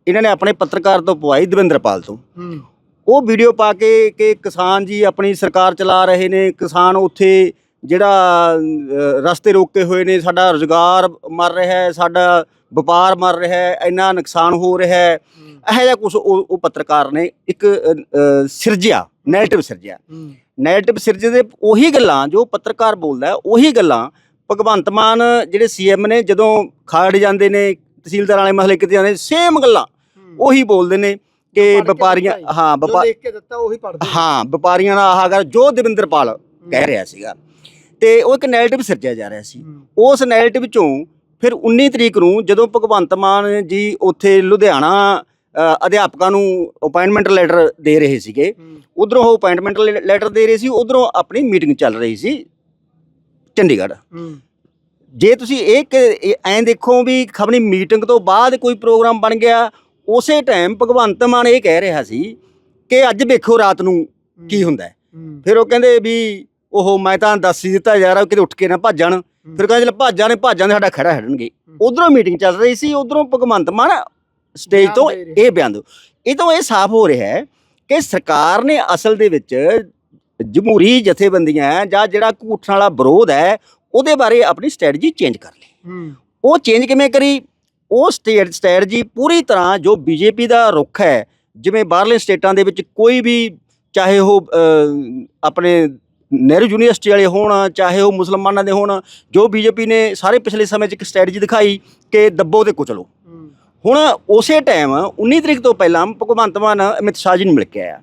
ਇਹਨਾਂ ਨੇ ਆਪਣੇ ਪੱਤਰਕਾਰ ਤੋਂ ਪਵਾਈ ਦਵਿੰਦਰਪਾਲ ਤੋਂ। ਉਹ ਵੀਡੀਓ ਪਾ ਕੇ ਕਿ ਕਿਸਾਨ ਜੀ ਆਪਣੀ ਸਰਕਾਰ ਚਲਾ ਰਹੇ ਨੇ ਕਿਸਾਨ ਉੱਥੇ ਜਿਹੜਾ ਰਸਤੇ ਰੋਕੇ ਹੋਏ ਨੇ ਸਾਡਾ ਰੁਜ਼ਗਾਰ ਮਰ ਰਿਹਾ ਹੈ ਸਾਡਾ ਵਪਾਰ ਮਰ ਰਿਹਾ ਹੈ ਇੰਨਾ ਨੁਕਸਾਨ ਹੋ ਰਿਹਾ ਹੈ। ਇਹੋ ਜਿਹਾ ਕੁਝ ਉਹ ਪੱਤਰਕਾਰ ਨੇ ਇੱਕ ਸਿਰਜਿਆ ਨੈਰੇਟਿਵ ਸਿਰਜਿਆ। ਨੈਰੇਟਿਵ ਸਿਰਜਦੇ ਉਹੀ ਗੱਲਾਂ ਜੋ ਪੱਤਰਕਾਰ ਬੋਲਦਾ ਹੈ, ਉਹੀ ਗੱਲਾਂ ਭਗਵੰਤ ਮਾਨ ਜਿਹੜੇ ਸੀਐਮ ਨੇ ਜਦੋਂ ਖਾੜ ਜਾਂਦੇ ਨੇ ਤਹਿਸੀਲਦਾਰ ਵਾਲੇ ਮਸਲੇ ਕਿਤੇ ਜਾਂਦੇ ਸੇਮ ਗੱਲਾਂ। ਉਹੀ ਬੋਲਦੇ ਨੇ ਕਿ ਵਪਾਰੀਆਂ ਹੀ। ਵਪਾਰ ਦੇਖ ਕੇ ਦਿੱਤਾ ਉਹੀ ਪੜਦੇ ਹਾਂ ਵਪਾਰੀਆਂ ਦਾ ਆਹ ਗੱਲ ਜੋ ਦਵਿੰਦਰਪਾਲ ਕਹਿ ਰਿਹਾ ਸੀਗਾ। ਤੇ ਉਹ ਇੱਕ ਨੈਰੇਟਿਵ ਸਿਰਜਿਆ ਜਾ ਰਿਹਾ ਸੀ। ਉਸ ਨੈਰੇਟਿਵ ਚੋਂ ਫਿਰ 19 ਤਰੀਕ ਨੂੰ ਜਦੋਂ ਭਗਵੰਤ ਮਾਨ ਜੀ ਉੱਥੇ ਲੁਧਿਆਣਾ ਅਧਿਆਪਕਾਂ ਨੂੰ ਅਪਾਇੰਟਮੈਂਟ ਲੈਟਰ ਦੇ ਰਹੇ ਸੀਗੇ ਉਧਰੋਂ ਉਹ ਅਪਾਇੰਟਮੈਂਟ ਲੈਟਰ ਦੇ ਰਹੇ ਸੀ ਉਧਰੋਂ ਆਪਣੀ ਮੀਟਿੰਗ ਚੱਲ ਰਹੀ ਸੀ ਚੰਡੀਗੜ੍ਹ। ਜੇ ਤੁਸੀਂ ਇਹ ਐਂ ਦੇਖੋ ਵੀ ਖਬਰੀ ਮੀਟਿੰਗ ਤੋਂ ਬਾਅਦ ਕੋਈ ਪ੍ਰੋਗਰਾਮ ਬਣ ਗਿਆ ਉਸੇ ਟਾਈਮ ਭਗਵੰਤ ਮਾਨ ਇਹ ਕਹਿ ਰਿਹਾ ਸੀ ਕਿ ਅੱਜ ਵੇਖੋ ਰਾਤ ਨੂੰ ਕੀ ਹੁੰਦਾ। ਫਿਰ ਉਹ ਕਹਿੰਦੇ ਵੀ ਉਹ ਮੈਂ ਤਾਂ ਦੱਸ ਹੀ ਦਿੱਤਾ ਯਾਰ ਕਿਤੇ ਉੱਠ ਕੇ ਨਾ ਭੱਜਣ। ਫਿਰ ਕਹਿੰਦੇ ਚਲ ਭਾਜਾਂ ਨੇ ਭਾਜਾਂ ਦੇ ਸਾਡਾ ਖੜਾ ਹਟਣਗੇ ਉਧਰੋਂ ਮੀਟਿੰਗ ਚੱਲ ਰਹੀ ਸੀ ਉਧਰੋਂ ਭਗਵੰਤ ਮਾਨ ਸਟੇਜ ਤੋਂ ਦੇ। ਇਹ ਬਿਆਨ ਦਿਓ। ਇਹ ਤੋਂ ਇਹ ਸਾਫ਼ ਹੋ ਰਿਹਾ ਹੈ ਕਿ ਸਰਕਾਰ ਨੇ ਅਸਲ ਦੇ ਵਿੱਚ ਜਮਹੂਰੀ ਜਥੇਬੰਦੀਆਂ ਜਾਂ ਜਿਹੜਾ ਘੂਠਣ ਵਾਲਾ ਵਿਰੋਧ ਹੈ ਉਹਦੇ ਬਾਰੇ ਆਪਣੀ ਸਟ੍ਰੈਟਜੀ ਚੇਂਜ ਕਰ ਲਈ। ਉਹ ਚੇਂਜ ਕਿਵੇਂ ਕਰੀ? ਉਹ ਸਟੇਟ ਸਟ੍ਰੈਟਜੀ ਪੂਰੀ ਤਰ੍ਹਾਂ ਜੋ ਬੀਜੇਪੀ ਦਾ ਰੁਖ ਹੈ ਜਿਵੇਂ ਬਾਹਰਲੇ ਸਟੇਟਾਂ ਦੇ ਵਿੱਚ ਕੋਈ ਵੀ ਚਾਹੇ ਉਹ ਆਪਣੇ ਨਹਿਰੂ ਯੂਨੀਵਰਸਿਟੀ ਵਾਲੇ ਹੋਣ ਚਾਹੇ ਉਹ ਮੁਸਲਮਾਨਾਂ ਦੇ ਹੋਣ ਜੋ ਬੀਜੇਪੀ ਨੇ ਸਾਰੇ ਪਿਛਲੇ ਸਮੇਂ 'ਚ ਇੱਕ ਸਟ੍ਰੈਟਜੀ ਦਿਖਾਈ ਕਿ ਦੱਬੋ ਤੇ ਕੁਚਲੋ। ਹੁਣ ਉਸੇ ਟਾਈਮ 19 ਤਰੀਕ ਤੋਂ ਪਹਿਲਾਂ ਭਗਵੰਤ ਮਾਨ ਅਮਿਤ ਸ਼ਾਹ ਜੀ ਨੂੰ ਮਿਲ ਕੇ ਆਇਆ।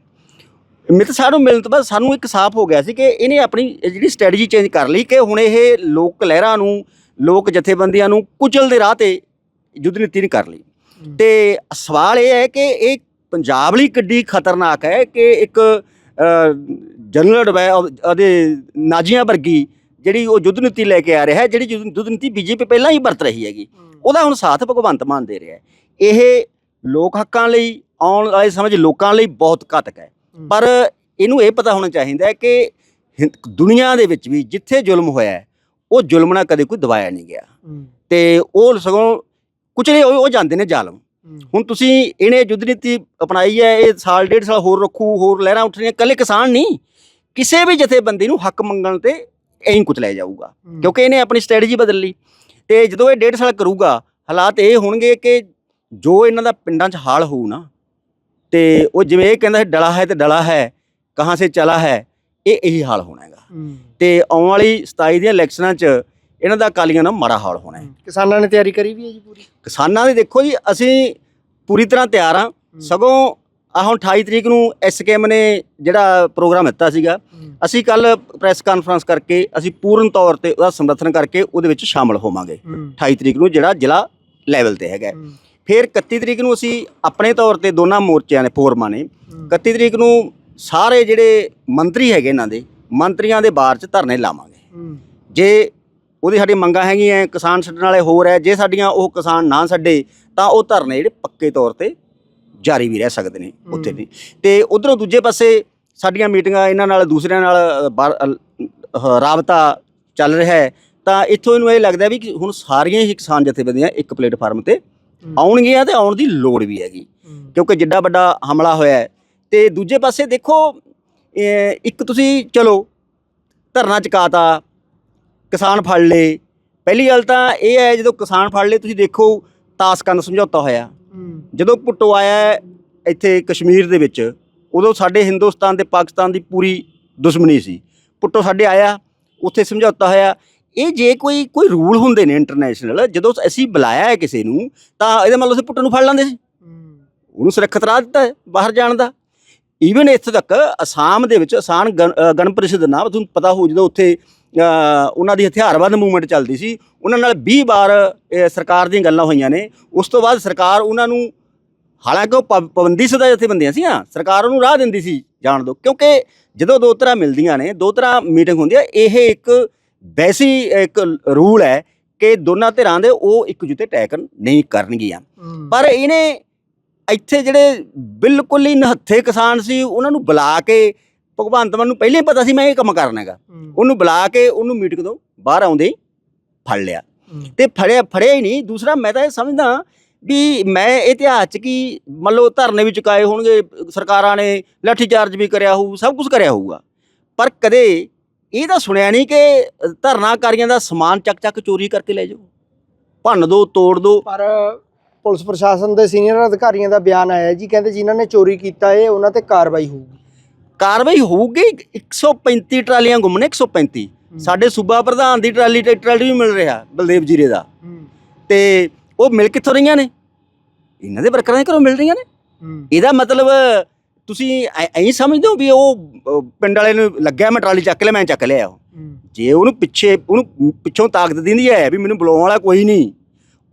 ਅਮਿਤ ਸ਼ਾਹ ਨੂੰ ਮਿਲਣ ਤੋਂ ਬਾਅਦ ਸਾਨੂੰ ਇੱਕ ਸਾਫ਼ ਹੋ ਗਿਆ ਸੀ ਕਿ ਇਹਨੇ ਆਪਣੀ ਜਿਹੜੀ ਸਟ੍ਰੈਟਜੀ ਚੇਂਜ ਕਰ ਲਈ ਕਿ ਹੁਣ ਇਹ ਲੋਕ ਲਹਿਰਾਂ ਨੂੰ ਲੋਕ ਜਥੇਬੰਦੀਆਂ ਨੂੰ ਕੁਚਲ ਦੇ ਰਾਹ ਤੇ ਯੁੱਧ ਨੀਤੀ ਨਹੀਂ ਕਰ ਲਈ। ਤੇ ਸਵਾਲ ਇਹ ਹੈ ਕਿ ਇਹ ਪੰਜਾਬ ਲਈ ਕਿੱਡੀ ਖਤਰਨਾਕ ਹੈ ਕਿ ਇੱਕ ਜਨਰਲ ਡਬੈ ਉਹਦੇ ਨਾਜੀਆਂ ਵਰਗੀ ਜਿਹੜੀ ਉਹ ਯੁੱਧ ਨੀਤੀ ਲੈ ਕੇ ਆ ਰਿਹਾ ਹੈ ਜਿਹੜੀ ਯੁੱਧ ਨੀਤੀ ਬੀਜੇਪੀ ਪਹਿਲਾਂ ਹੀ ਵਰਤ ਰਹੀ ਹੈਗੀ। ਉਹਦਾ ਹੁਣ ਸਾਥ ਭਗਵੰਤ ਮਾਨ ਦੇ ਰਿਹਾ ਹੈ। ਇਹ ਲੋਕ ਹੱਕਾਂ ਲਈ ਆਉਣ ਵਾਲੇ ਸਮੇਂ 'ਚ ਲੋਕਾਂ ਲਈ ਬਹੁਤ ਘਾਤਕ ਹੈ। ਪਰ ਇਹਨੂੰ ਇਹ ਪਤਾ ਹੋਣਾ ਚਾਹੀਦਾ ਹੈ ਕਿ ਦੁਨੀਆ ਦੇ ਵਿੱਚ ਵੀ ਜਿੱਥੇ ਜ਼ੁਲਮ ਹੋਇਆ ਹੈ ਉਹ ਜ਼ੁਲਮ ਨਾਲ ਕਦੇ ਕੋਈ ਦਬਾਇਆ ਨਹੀਂ ਗਿਆ। ਤੇ ਉਹ ਸਗੋਂ ਕੁਚਲੇ ਉਹ ਜਾਂਦੇ ਨੇ ਜ਼ਾਲਮ। ਹੁਣ ਤੁਸੀਂ ਇਹਨੇ ਯੁੱਧ ਨੀਤੀ ਅਪਣਾਈ ਹੈ ਇਹ ਸਾਲ ਡੇਢ ਸਾਲ ਹੋਰ ਰੱਖੂ ਹੋਰ ਲਹਿਰਾਂ ਉੱਠਣੀਆਂ ਕੱਲੇ ਕਿਸਾਨ ਨਹੀਂ। ਕਿਸੇ ਵੀ ਜਥੇਬੰਦੀ ਨੂੰ ਹੱਕ ਮੰਗਣ ਤੇ ਐਂ ਕੁਚਲਿਆ ਜਾਊਗਾ। ਕਿਉਂਕਿ ਇਹਨੇ ਆਪਣੀ ਸਟ੍ਰੈਟਜੀ ਬਦਲ ਲਈ। ਤੇ ਜਦੋਂ ਇਹ ਡੇਢ ਸਾਲ ਕਰੂਗਾ ਹਾਲਾਤ ਇਹ ਹੋਣਗੇ ਕਿ ਜੋ ਇਹਨਾਂ ਦਾ ਪਿੰਡਾਂ 'ਚ ਹਾਲ ਹੋਊ ਨਾ ਤੇ ਉਹ ਜਿਵੇਂ ਇਹ ਕਹਿੰਦਾ ਡਲਾ ਹੈ ਤੇ ਡਲਾ ਹੈ ਕਹਾਂ ਸੇ ਚਲਾ ਹੈ ਇਹ ਇਹੀ ਹਾਲ ਹੋਣਾ ਹੈਗਾ। ਤੇ ਆਉਣ ਵਾਲੀ 27 ਦੀਆਂ ਇਲੈਕਸ਼ਨਾਂ 'ਚ ਇਹਨਾਂ ਦਾ ਅਕਾਲੀਆਂ ਨਾਲ ਮਾੜਾ ਹਾਲ ਹੋਣਾ ਹੈ। ਕਿਸਾਨਾਂ ਨੇ ਤਿਆਰੀ ਕਰੀ ਵੀ ਹੈ ਜੀ ਪੂਰੀ? ਕਿਸਾਨਾਂ ਦੇ ਦੇਖੋ ਜੀ ਅਸੀਂ ਪੂਰੀ ਤਰ੍ਹਾਂ ਤਿਆਰ ਹਾਂ। ਸਗੋਂ ਆ ਹੁਣ 28 ਤਰੀਕ ਨੂੰ ਐਸਕੇਐਮ ਨੇ ਜਿਹੜਾ ਪ੍ਰੋਗਰਾਮ ਦਿੱਤਾ ਸੀਗਾ ਅਸੀਂ ਕੱਲ ਪ੍ਰੈਸ ਕਾਨਫਰੰਸ ਕਰਕੇ ਅਸੀਂ ਪੂਰਨ ਤੌਰ ਤੇ ਉਹਦਾ ਸਮਰਥਨ ਕਰਕੇ ਉਹਦੇ ਵਿੱਚ ਸ਼ਾਮਲ ਹੋਵਾਂਗੇ। 28 ਤਰੀਕ ਨੂੰ ਜਿਹੜਾ ਜ਼ਿਲ੍ਹਾ ਲੈਵਲ ਤੇ ਹੈਗਾ। ਫਿਰ 31 ਤਰੀਕ ਨੂੰ ਅਸੀਂ ਆਪਣੇ ਤੌਰ ਤੇ ਦੋਨਾਂ ਮੋਰਚਿਆਂ ਨੇ ਫੋਰਮਾਂ ਨੇ 31 ਤਰੀਕ ਨੂੰ ਸਾਰੇ ਜਿਹੜੇ ਮੰਤਰੀ ਹੈਗੇ ਇਹਨਾਂ ਦੇ ਮੰਤਰੀਆਂ ਦੇ ਬਾਰ 'ਚ ਧਰਨੇ ਲਾਵਾਂਗੇ। ਜੇ ਉਹਦੀ ਸਾਡੀ ਮੰਗਾਂ ਹੈਗੀਆਂ ਕਿਸਾਨ ਛੱਡਣ ਵਾਲੇ ਹੋਰ ਹੈ ਜੇ ਸਾਡੀਆਂ ਉਹ ਕਿਸਾਨ ਨਾ ਛੱਡੇ ਤਾਂ ਉਹ ਧਰਨੇ ਜਿਹੜੇ ਪੱਕੇ ਤੌਰ ਤੇ ਜਾਰੀ ਵੀ ਰਹਿ ਸਕਦੇ ਨੇ ਉੱਥੇ। ਵੀ। ਤੇ ਉਧਰੋਂ ਦੂਜੇ ਪਾਸੇ ਸਾਡੀਆਂ ਮੀਟਿੰਗਾਂ ਇਹਨਾਂ ਨਾਲ ਦੂਸਰਿਆਂ ਨਾਲ ਰਾਬਤਾ ਚੱਲ ਰਿਹਾ ਹੈ। ਤਾਂ ਇੱਥੋਂ ਇਹਨੂੰ ਇਹ ਲੱਗਦਾ ਵੀ ਹੁਣ ਸਾਰੀਆਂ ਹੀ ਕਿਸਾਨ ਜਥੇਬੰਦੀਆਂ ਇੱਕ ਪਲੇਟਫਾਰਮ ਤੇ ਆਉਣਗੀਆਂ ਤੇ ਆਉਣ ਦੀ ਲੋੜ ਵੀ ਹੈਗੀ। ਕਿਉਂਕਿ ਜਿੱਡਾ ਵੱਡਾ ਹਮਲਾ ਹੋਇਆ ਤੇ ਦੂਜੇ ਪਾਸੇ ਦੇਖੋ ਇੱਕ ਤੁਸੀਂ ਚਲੋ ਧਰਨਾ ਚੁਕਾਤਾ ਕਿਸਾਨ ਫੜ ਲਏ। ਪਹਿਲੀ ਗੱਲ ਤਾਂ ਇਹ ਹੈ ਜਦੋਂ ਕਿਸਾਨ ਫੜ ਲਏ ਤੁਸੀਂ ਦੇਖੋ ਤਾਸਕੰਦ ਸਮਝੌਤਾ ਹੋਇਆ। ਜਦੋਂ ਭੁੱਟੋ ਆਇਆ ਇੱਥੇ ਕਸ਼ਮੀਰ ਦੇ ਵਿੱਚ ਉਦੋਂ ਸਾਡੇ ਹਿੰਦੁਸਤਾਨ ਤੇ ਪਾਕਿਸਤਾਨ ਦੀ ਪੂਰੀ ਦੁਸ਼ਮਣੀ ਸੀ। ਭੁੱਟੋ ਸਾਡੇ ਆਇਆ ਉੱਥੇ ਸਮਝੌਤਾ ਹੋਇਆ। ਇਹ ਜੇ ਕੋਈ ਕੋਈ ਰੂਲ ਹੁੰਦੇ ਨੇ ਇੰਟਰਨੈਸ਼ਨਲ ਜਦੋਂ ਅਸੀਂ ਬੁਲਾਇਆ ਹੈ ਕਿਸੇ ਨੂੰ ਤਾਂ ਇਹਦਾ ਮਤਲਬ ਅਸੀਂ ਭੁੱਟੋ ਨੂੰ ਫੜ ਲੈਂਦੇ ਸੀ। ਉਹਨੂੰ ਸੁਰੱਖਿਅਤ ਰਾਹ ਦਿੱਤਾ ਬਾਹਰ ਜਾਣ ਦਾ। ਈਵਨ ਇੱਥੇ ਤੱਕ ਅਸਾਮ ਦੇ ਵਿੱਚ ਅਸਾਨ ਗਣ ਪਰਿਸ਼ਦ ਨਾਲ ਤੁਹਾਨੂੰ ਪਤਾ ਹੋ ਜਦੋਂ ਉੱਥੇ ਉਹਨਾਂ ਦੀ ਹਥਿਆਰਬੰਦ ਮੂਵਮੈਂਟ ਚੱਲਦੀ ਸੀ। ਉਹਨਾਂ ਨਾਲ 20 ਵਾਰ ਸਰਕਾਰ ਦੀਆਂ ਗੱਲਾਂ ਹੋਈਆਂ ਨੇ। ਉਸ ਤੋਂ ਬਾਅਦ ਸਰਕਾਰ ਉਹਨਾਂ ਨੂੰ ਹਾਲਾਂਕਿ ਉਹ ਪਾਬੰਦੀ ਸੁਦਾ ਜਥੇਬੰਦੀਆਂ ਸੀ ਹਾਂ ਸਰਕਾਰ ਉਹਨੂੰ ਰਾਹ ਦਿੰਦੀ ਸੀ ਜਾਣ ਦੋ ਕਿਉਂਕਿ ਜਦੋਂ ਦੋ ਤਰ੍ਹਾਂ ਮਿਲਦੀਆਂ ਨੇ ਦੋ ਤਰ੍ਹਾਂ ਮੀਟਿੰਗ ਹੁੰਦੀ ਹੈ ਇਹ ਇੱਕ ਵੈਸੀ ਇੱਕ ਰੂਲ ਹੈ ਕਿ ਦੋਨਾਂ ਧਿਰਾਂ ਦੇ ਉਹ ਇੱਕ ਜੁੱਤੇ ਅਟੈਕ ਨਹੀਂ ਕਰਨਗੀਆਂ। ਪਰ ਇਹਨੇ ਇੱਥੇ ਜਿਹੜੇ ਬਿਲਕੁਲ ਹੀ ਨਹੱਥੇ ਕਿਸਾਨ ਸੀ ਉਹਨਾਂ ਨੂੰ ਬੁਲਾ ਕੇ ਭਗਵੰਤ ਮਾਨ ਨੂੰ ਪਹਿਲਾਂ ਹੀ ਪਤਾ ਸੀ ਮੈਂ ਇਹ ਕੰਮ ਕਰਨਾ ਹੈਗਾ। ਉਹਨੂੰ ਬੁਲਾ ਕੇ ਉਹਨੂੰ ਮੀਟਿੰਗ ਤੋਂ ਬਾਹਰ ਆਉਂਦੇ ਹੀ ਫੜ ਲਿਆ। ਤੇ ਫੜਿਆ ਫੜਿਆ ਹੀ ਨਹੀਂ। ਦੂਸਰਾ ਮੈਂ ਤਾਂ ਇਹ ਸਮਝਦਾ ਵੀ ਮੈਂ ਇਤਿਹਾਸ ਚ ਕੀ ਮੰਨ ਲਓ ਧਰਨੇ ਵੀ ਚੁਕਾਏ ਹੋਣਗੇ ਸਰਕਾਰਾਂ ਨੇ ਲਾਠੀ ਚਾਰਜ ਵੀ ਕਰਿਆ ਹੋਊ ਸਭ ਕੁਝ ਕਰਿਆ ਹੋਊਗਾ। ਪਰ ਕਦੇ ਇਹ ਤਾਂ ਸੁਣਿਆ ਨਹੀਂ ਕਿ ਧਰਨਾਕਾਰੀਆਂ ਦਾ ਸਮਾਨ ਚੱਕ ਚੱਕ ਚੋਰੀ ਕਰਕੇ ਲੈ ਜਾਓ। ਭੰਨ ਦੋ ਤੋੜ ਦੋ। ਪਰ ਪੁਲਿਸ ਪ੍ਰਸ਼ਾਸਨ ਦੇ ਸੀਨੀਅਰ ਅਧਿਕਾਰੀਆਂ ਦਾ ਬਿਆਨ ਆਇਆ ਜੀ ਕਹਿੰਦੇ ਜਿਨ੍ਹਾਂ ਨੇ ਚੋਰੀ ਕੀਤਾ ਇਹ ਉਹਨਾਂ ਤੇ ਕਾਰਵਾਈ ਹੋਊਗੀ। ਕਾਰਵਾਈ ਹੋਊਗੀ 135 ਟਰਾਲੀਆਂ ਗੁੰਮ ਨੇ 135 ਸਾਡੇ ਸੂਬਾ ਪ੍ਰਧਾਨ ਦੀ ਟਰਾਲੀ ਤੇ ਟਰਾਲੀ ਵੀ ਮਿਲ ਰਿਹਾ ਬਲਦੇਵ ਜੀਰੇ ਦਾ। ਤੇ ਉਹ ਮਿਲ ਕਿੱਥੋਂ ਰਹੀਆਂ ਨੇ? ਇਹਨਾਂ ਦੇ ਵਰਕਰਾਂ ਦੇ ਘਰੋਂ ਮਿਲ ਰਹੀਆਂ ਨੇ। ਇਹਦਾ ਮਤਲਬ ਤੁਸੀਂ ਐ- ਸਮਝਦੇ ਹੋ ਵੀ ਉਹ ਪਿੰਡ ਵਾਲੇ ਨੂੰ ਲੱਗਿਆ ਮੈਂ ਟਰਾਲੀ ਚੱਕ ਲਿਆ ਮੈਂ ਚੱਕ ਲਿਆ ਉਹ। ਜੇ ਉਹਨੂੰ ਪਿੱਛੇ ਉਹਨੂੰ ਪਿੱਛੋਂ ਤਾਕਤ ਦਿੰਦੀ ਹੈ ਵੀ ਮੈਨੂੰ ਬੁਲਾਉਣ ਵਾਲਾ ਕੋਈ ਨਹੀਂ।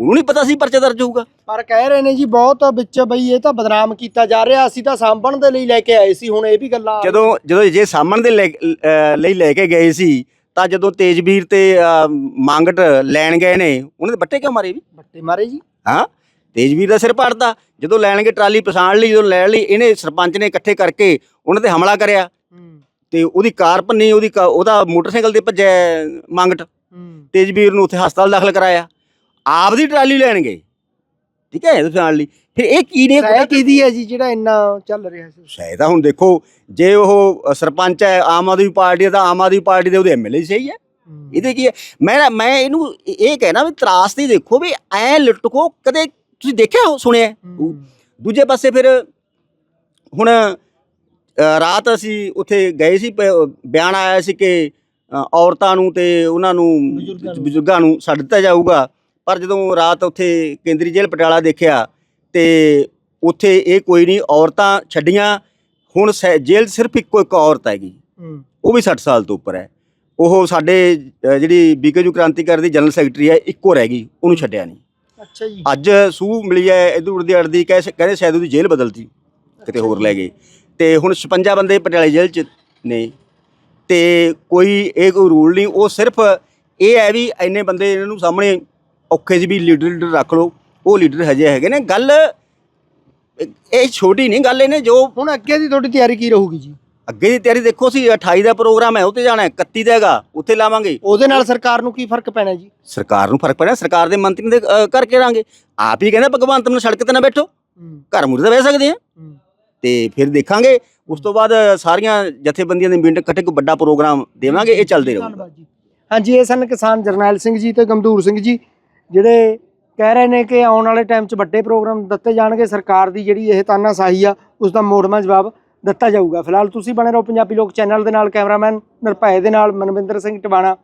ਉਹਨੂੰ ਨਹੀਂ ਪਤਾ ਸੀ ਪਰਚਾ ਦਰਜ ਹੋਊਗਾ। ਪਰ ਕਹਿ ਰਹੇ ਨੇ ਜੀ ਬਹੁਤ ਵਿੱਚ ਬਈ ਇਹ ਤਾਂ ਬਦਨਾਮ ਕੀਤਾ ਜਾ ਰਿਹਾ। ਅਸੀਂ ਤਾਂ ਸਾਂਭਣ ਦੇ ਲਈ ਲੈ ਕੇ ਆਏ ਸੀ ਹੁਣ ਇਹ ਵੀ ਗੱਲਾਂ ਜਦੋਂ ਜਦੋਂ ਜੇ ਸਾਹਮਣ ਦੇ ਲੈ- ਅਹ, ਲਈ ਲੈ ਕੇ ਗਏ ਸੀ ਤਾਂ ਜਦੋਂ ਤੇਜਵੀਰ ਤੇ ਅਹ, ਮੰਗਟ ਲੈਣ ਗਏ ਨੇ ਉਹਨਾਂ ਦੇ ਬੱਟੇ ਕਿਉਂ ਮਾਰੇ ਵੀ? ਬੱਟੇ ਮਾਰੇ ਜੀ। ਹਾਂ ਤੇਜਵੀਰ ਦਾ ਸਿਰ ਪਾੜਤਾ। ਜਦੋਂ ਲੈਣਗੇ ਟਰਾਲੀ ਪਛਾਣ ਲਈ ਜਦੋਂ ਲੈਣ ਲਈ ਇਹਨੇ ਸਰਪੰਚ ਨੇ ਇਕੱਠੇ ਕਰਕੇ ਉਹਨਾਂ ਤੇ ਹਮਲਾ ਕਰਿਆ। ਤੇ ਉਹਦੀ ਕਾਰ ਭੰਨੀ ਉਹਦੀ ਕਾ- ਉਹਦਾ ਮੋਟਰਸਾਈਕਲ ਤੇ ਭੱਜਿਆ ਮੰਗਟ। ਤੇਜਵੀਰ ਨੂੰ ਉੱਥੇ ਹਸਪਤਾਲ ਦਾਖਲ ਕਰਾਇਆ। ਆਪ ਦੀ ਟਰਾਲੀ ਲੈਣ ਗਏ ਠੀਕ ਹੈ ਪਛਾਣ ਲਈ ਫਿਰ ਇਹ ਕੀ ਨੇ ਸਹਿ ਕਿਹਦੀ ਹੈ ਜੀ? ਜਿਹੜਾ ਇੰਨਾ ਚੱਲ ਰਿਹਾ ਸੀ। ਸ਼ਾਇਦ ਹੁਣ ਦੇਖੋ ਜੇ ਉਹ ਸਰਪੰਚ ਹੈ ਆਮ ਆਦਮੀ ਪਾਰਟੀ ਦਾ ਤਾਂ ਆਮ ਆਦਮੀ ਪਾਰਟੀ ਦੇ ਉਹਦੇ ਐਮਐਲਏ ਸਹੀ ਹੈ। ਇਹਦੇ ਕੀ ਹੈ? ਮੈਂ ਮੈਂ ਇਹਨੂੰ ਇਹ ਕਹਿਣਾ ਵੀ ਤਰਾਸਦੀ ਦੇਖੋ ਵੀ ਐ ਲੁੱਟਕੋ ਕਦੇ ਤੁਸੀਂ ਦੇਖਿਆ ਹੋ ਸੁਣਿਆ ਦੂਜੇ ਪਾਸੇ ਫਿਰ ਹੁਣ ਰਾਤ ਅਸੀਂ ਉੱਥੇ ਗਏ ਸੀ ਬਿਆਨ ਆਇਆ ਸੀ ਕਿ ਔਰਤਾਂ ਨੂੰ ਤੇ ਉਹਨਾਂ ਨੂੰ ਬਜ਼ੁਰਗਾਂ ਨੂੰ। ਬਜ਼ੁਰਗਾਂ ਨੂੰ ਛੱਡ ਦਿੱਤਾ ਜਾਊਗਾ। ਪਰ ਜਦੋਂ ਰਾਤ ਉੱਥੇ ਕੇਂਦਰੀ ਜੇਲ੍ਹ ਪਟਿਆਲਾ ਦੇਖਿਆ ਤੇ ਉੱਥੇ ਇਹ ਕੋਈ ਨਹੀਂ ਔਰਤਾਂ ਛੱਡੀਆਂ ਹੁਣ ਸੈ- ਜੇਲ੍ਹ ਸਿਰਫ ਇੱਕੋ ਇੱਕ ਔਰਤ ਹੈਗੀ। ਉਹ ਵੀ 60 ਸਾਲ ਤੋਂ ਉੱਪਰ ਹੈ। ਉਹ ਸਾਡੇ ਅ, ਜਿਹੜੀ ਬੀਕੇਯੂ ਕ੍ਰਾਂਤੀਕਾਰੀ ਦੀ ਜਨਰਲ ਸੈਕਟਰੀ ਹੈ ਇੱਕੋ ਰਹਿ ਗਈ ਉਹਨੂੰ ਛੱਡਿਆ ਨਹੀਂ। ਅੱਛਾ ਜੀ। ਅੱਜ ਸੂਹ ਮਿਲੀ ਹੈ ਇਧਰ ਉੜਦੀ ਅੜਦੀ ਕਹਿ- ਕਹਿੰਦੇ ਸ਼ਾਇਦ ਉਹਦੀ ਜੇਲ੍ਹ ਬਦਲਤੀ ਕਿਤੇ ਹੋਰ ਲੈ ਗਏ। ਤੇ ਹੁਣ 56 ਬੰਦੇ ਪਟਿਆਲੇ ਜੇਲ੍ਹ 'ਚ ਨੇ। ਤੇ ਕੋਈ ਇਹ ਕੋਈ ਰੂਲ ਨਹੀਂ ਉਹ ਸਿਰਫ ਇਹ ਹੈ ਵੀ ਇੰਨੇ ਬੰਦੇ ਇਹਨਾਂ ਨੂੰ ਸਾਹਮਣੇ ਔਖੇ ਜਿਹੀ ਵੀ ਲੀਡਰ ਲੀਡਰ ਰੱਖ ਲਓ ਉਹ ਲੀਡਰ ਹਜੇ ਹੈਗੇ ਨੇ। ਗੱਲ ਇਹ- ਛੋਟੀ ਨਹੀਂ ਗੱਲ ਇਹਨੇ ਜੋ ਹੁਣ ਅੱਗੇ ਦੀ ਤੁਹਾਡੀ ਤਿਆਰੀ ਕੀ ਰਹੂਗੀ ਜੀ? ਅੱਗੇ ਦੀ ਤਿਆਰੀ ਦੇਖੋ ਸੀ 28 ਦਾ ਪ੍ਰੋਗਰਾਮ ਹੈ ਉੱਤੇ ਜਾਣਾ ਹੈ 31 ਦਾ ਹੈਗਾ ਉੱਥੇ ਲਾਵਾਂਗੇ। ਉਹਦੇ ਨਾਲ ਸਰਕਾਰ ਨੂੰ ਕੀ ਫ਼ਰਕ ਪੈਣਾ ਜੀ? ਸਰਕਾਰ ਨੂੰ ਫ਼ਰਕ ਪੈਣਾ ਸਰਕਾਰ ਦੇ ਮੰਤਰੀ ਦੇ ਕਰਕੇ ਰਾਂਗੇ ਆਪ ਹੀ ਕਹਿੰਦਾ ਭਗਵੰਤ ਮਾਨ ਸੜਕ ਤੇ ਨਾ ਬੈਠੋ। ਘਰ ਮੁਰੇ ਤਾਂ ਬਹਿ ਸਕਦੇ ਆ। ਤੇ ਫਿਰ ਦੇਖਾਂਗੇ ਉਸ ਤੋਂ ਬਾਅਦ ਸਾਰੀਆਂ ਜਥੇਬੰਦੀਆਂ ਦੇ ਮੀਟਿੰਗ ਇਕੱਠੇ ਕੋਈ ਵੱਡਾ ਪ੍ਰੋਗਰਾਮ ਦੇਵਾਂਗੇ ਇਹ ਚੱਲਦੇ ਰਹੂਗਾ। ਜੀ। ਹਾਂਜੀ ਇਹ ਸਨ ਕਿਸਾਨ ਜਰਨੈਲ ਸਿੰਘ ਜੀ ਤੇ ਗਮਦੂਰ ਸਿੰਘ ਜੀ। ਜਿਹੜੇ ਕਹਿ ਰਹੇ ਨੇ ਕਿ ਆਉਣ ਵਾਲੇ ਟਾਈਮ 'ਚ ਵੱਡੇ ਪ੍ਰੋਗਰਾਮ ਦਿੱਤੇ ਜਾਣਗੇ, ਸਰਕਾਰ ਦੀ ਜਿਹੜੀ ਇਹ ਤਾਨਾਸ਼ਾਹੀ ਆ ਉਸ ਦਾ ਮੋੜਵਾਂ ਜਵਾਬ ਦਿੱਤਾ ਜਾਊਗਾ। ਫਿਲਹਾਲ ਤੁਸੀਂ ਬਣੇ ਰਹੋ ਪੰਜਾਬੀ ਲੋਕ ਚੈਨਲ ਦੇ ਨਾਲ, ਕੈਮਰਾਮੈਨ ਨਿਰਭੈ ਦੇ ਨਾਲ, ਮਨਵਿੰਦਰ ਸਿੰਘ ਟਵਾਣਾ।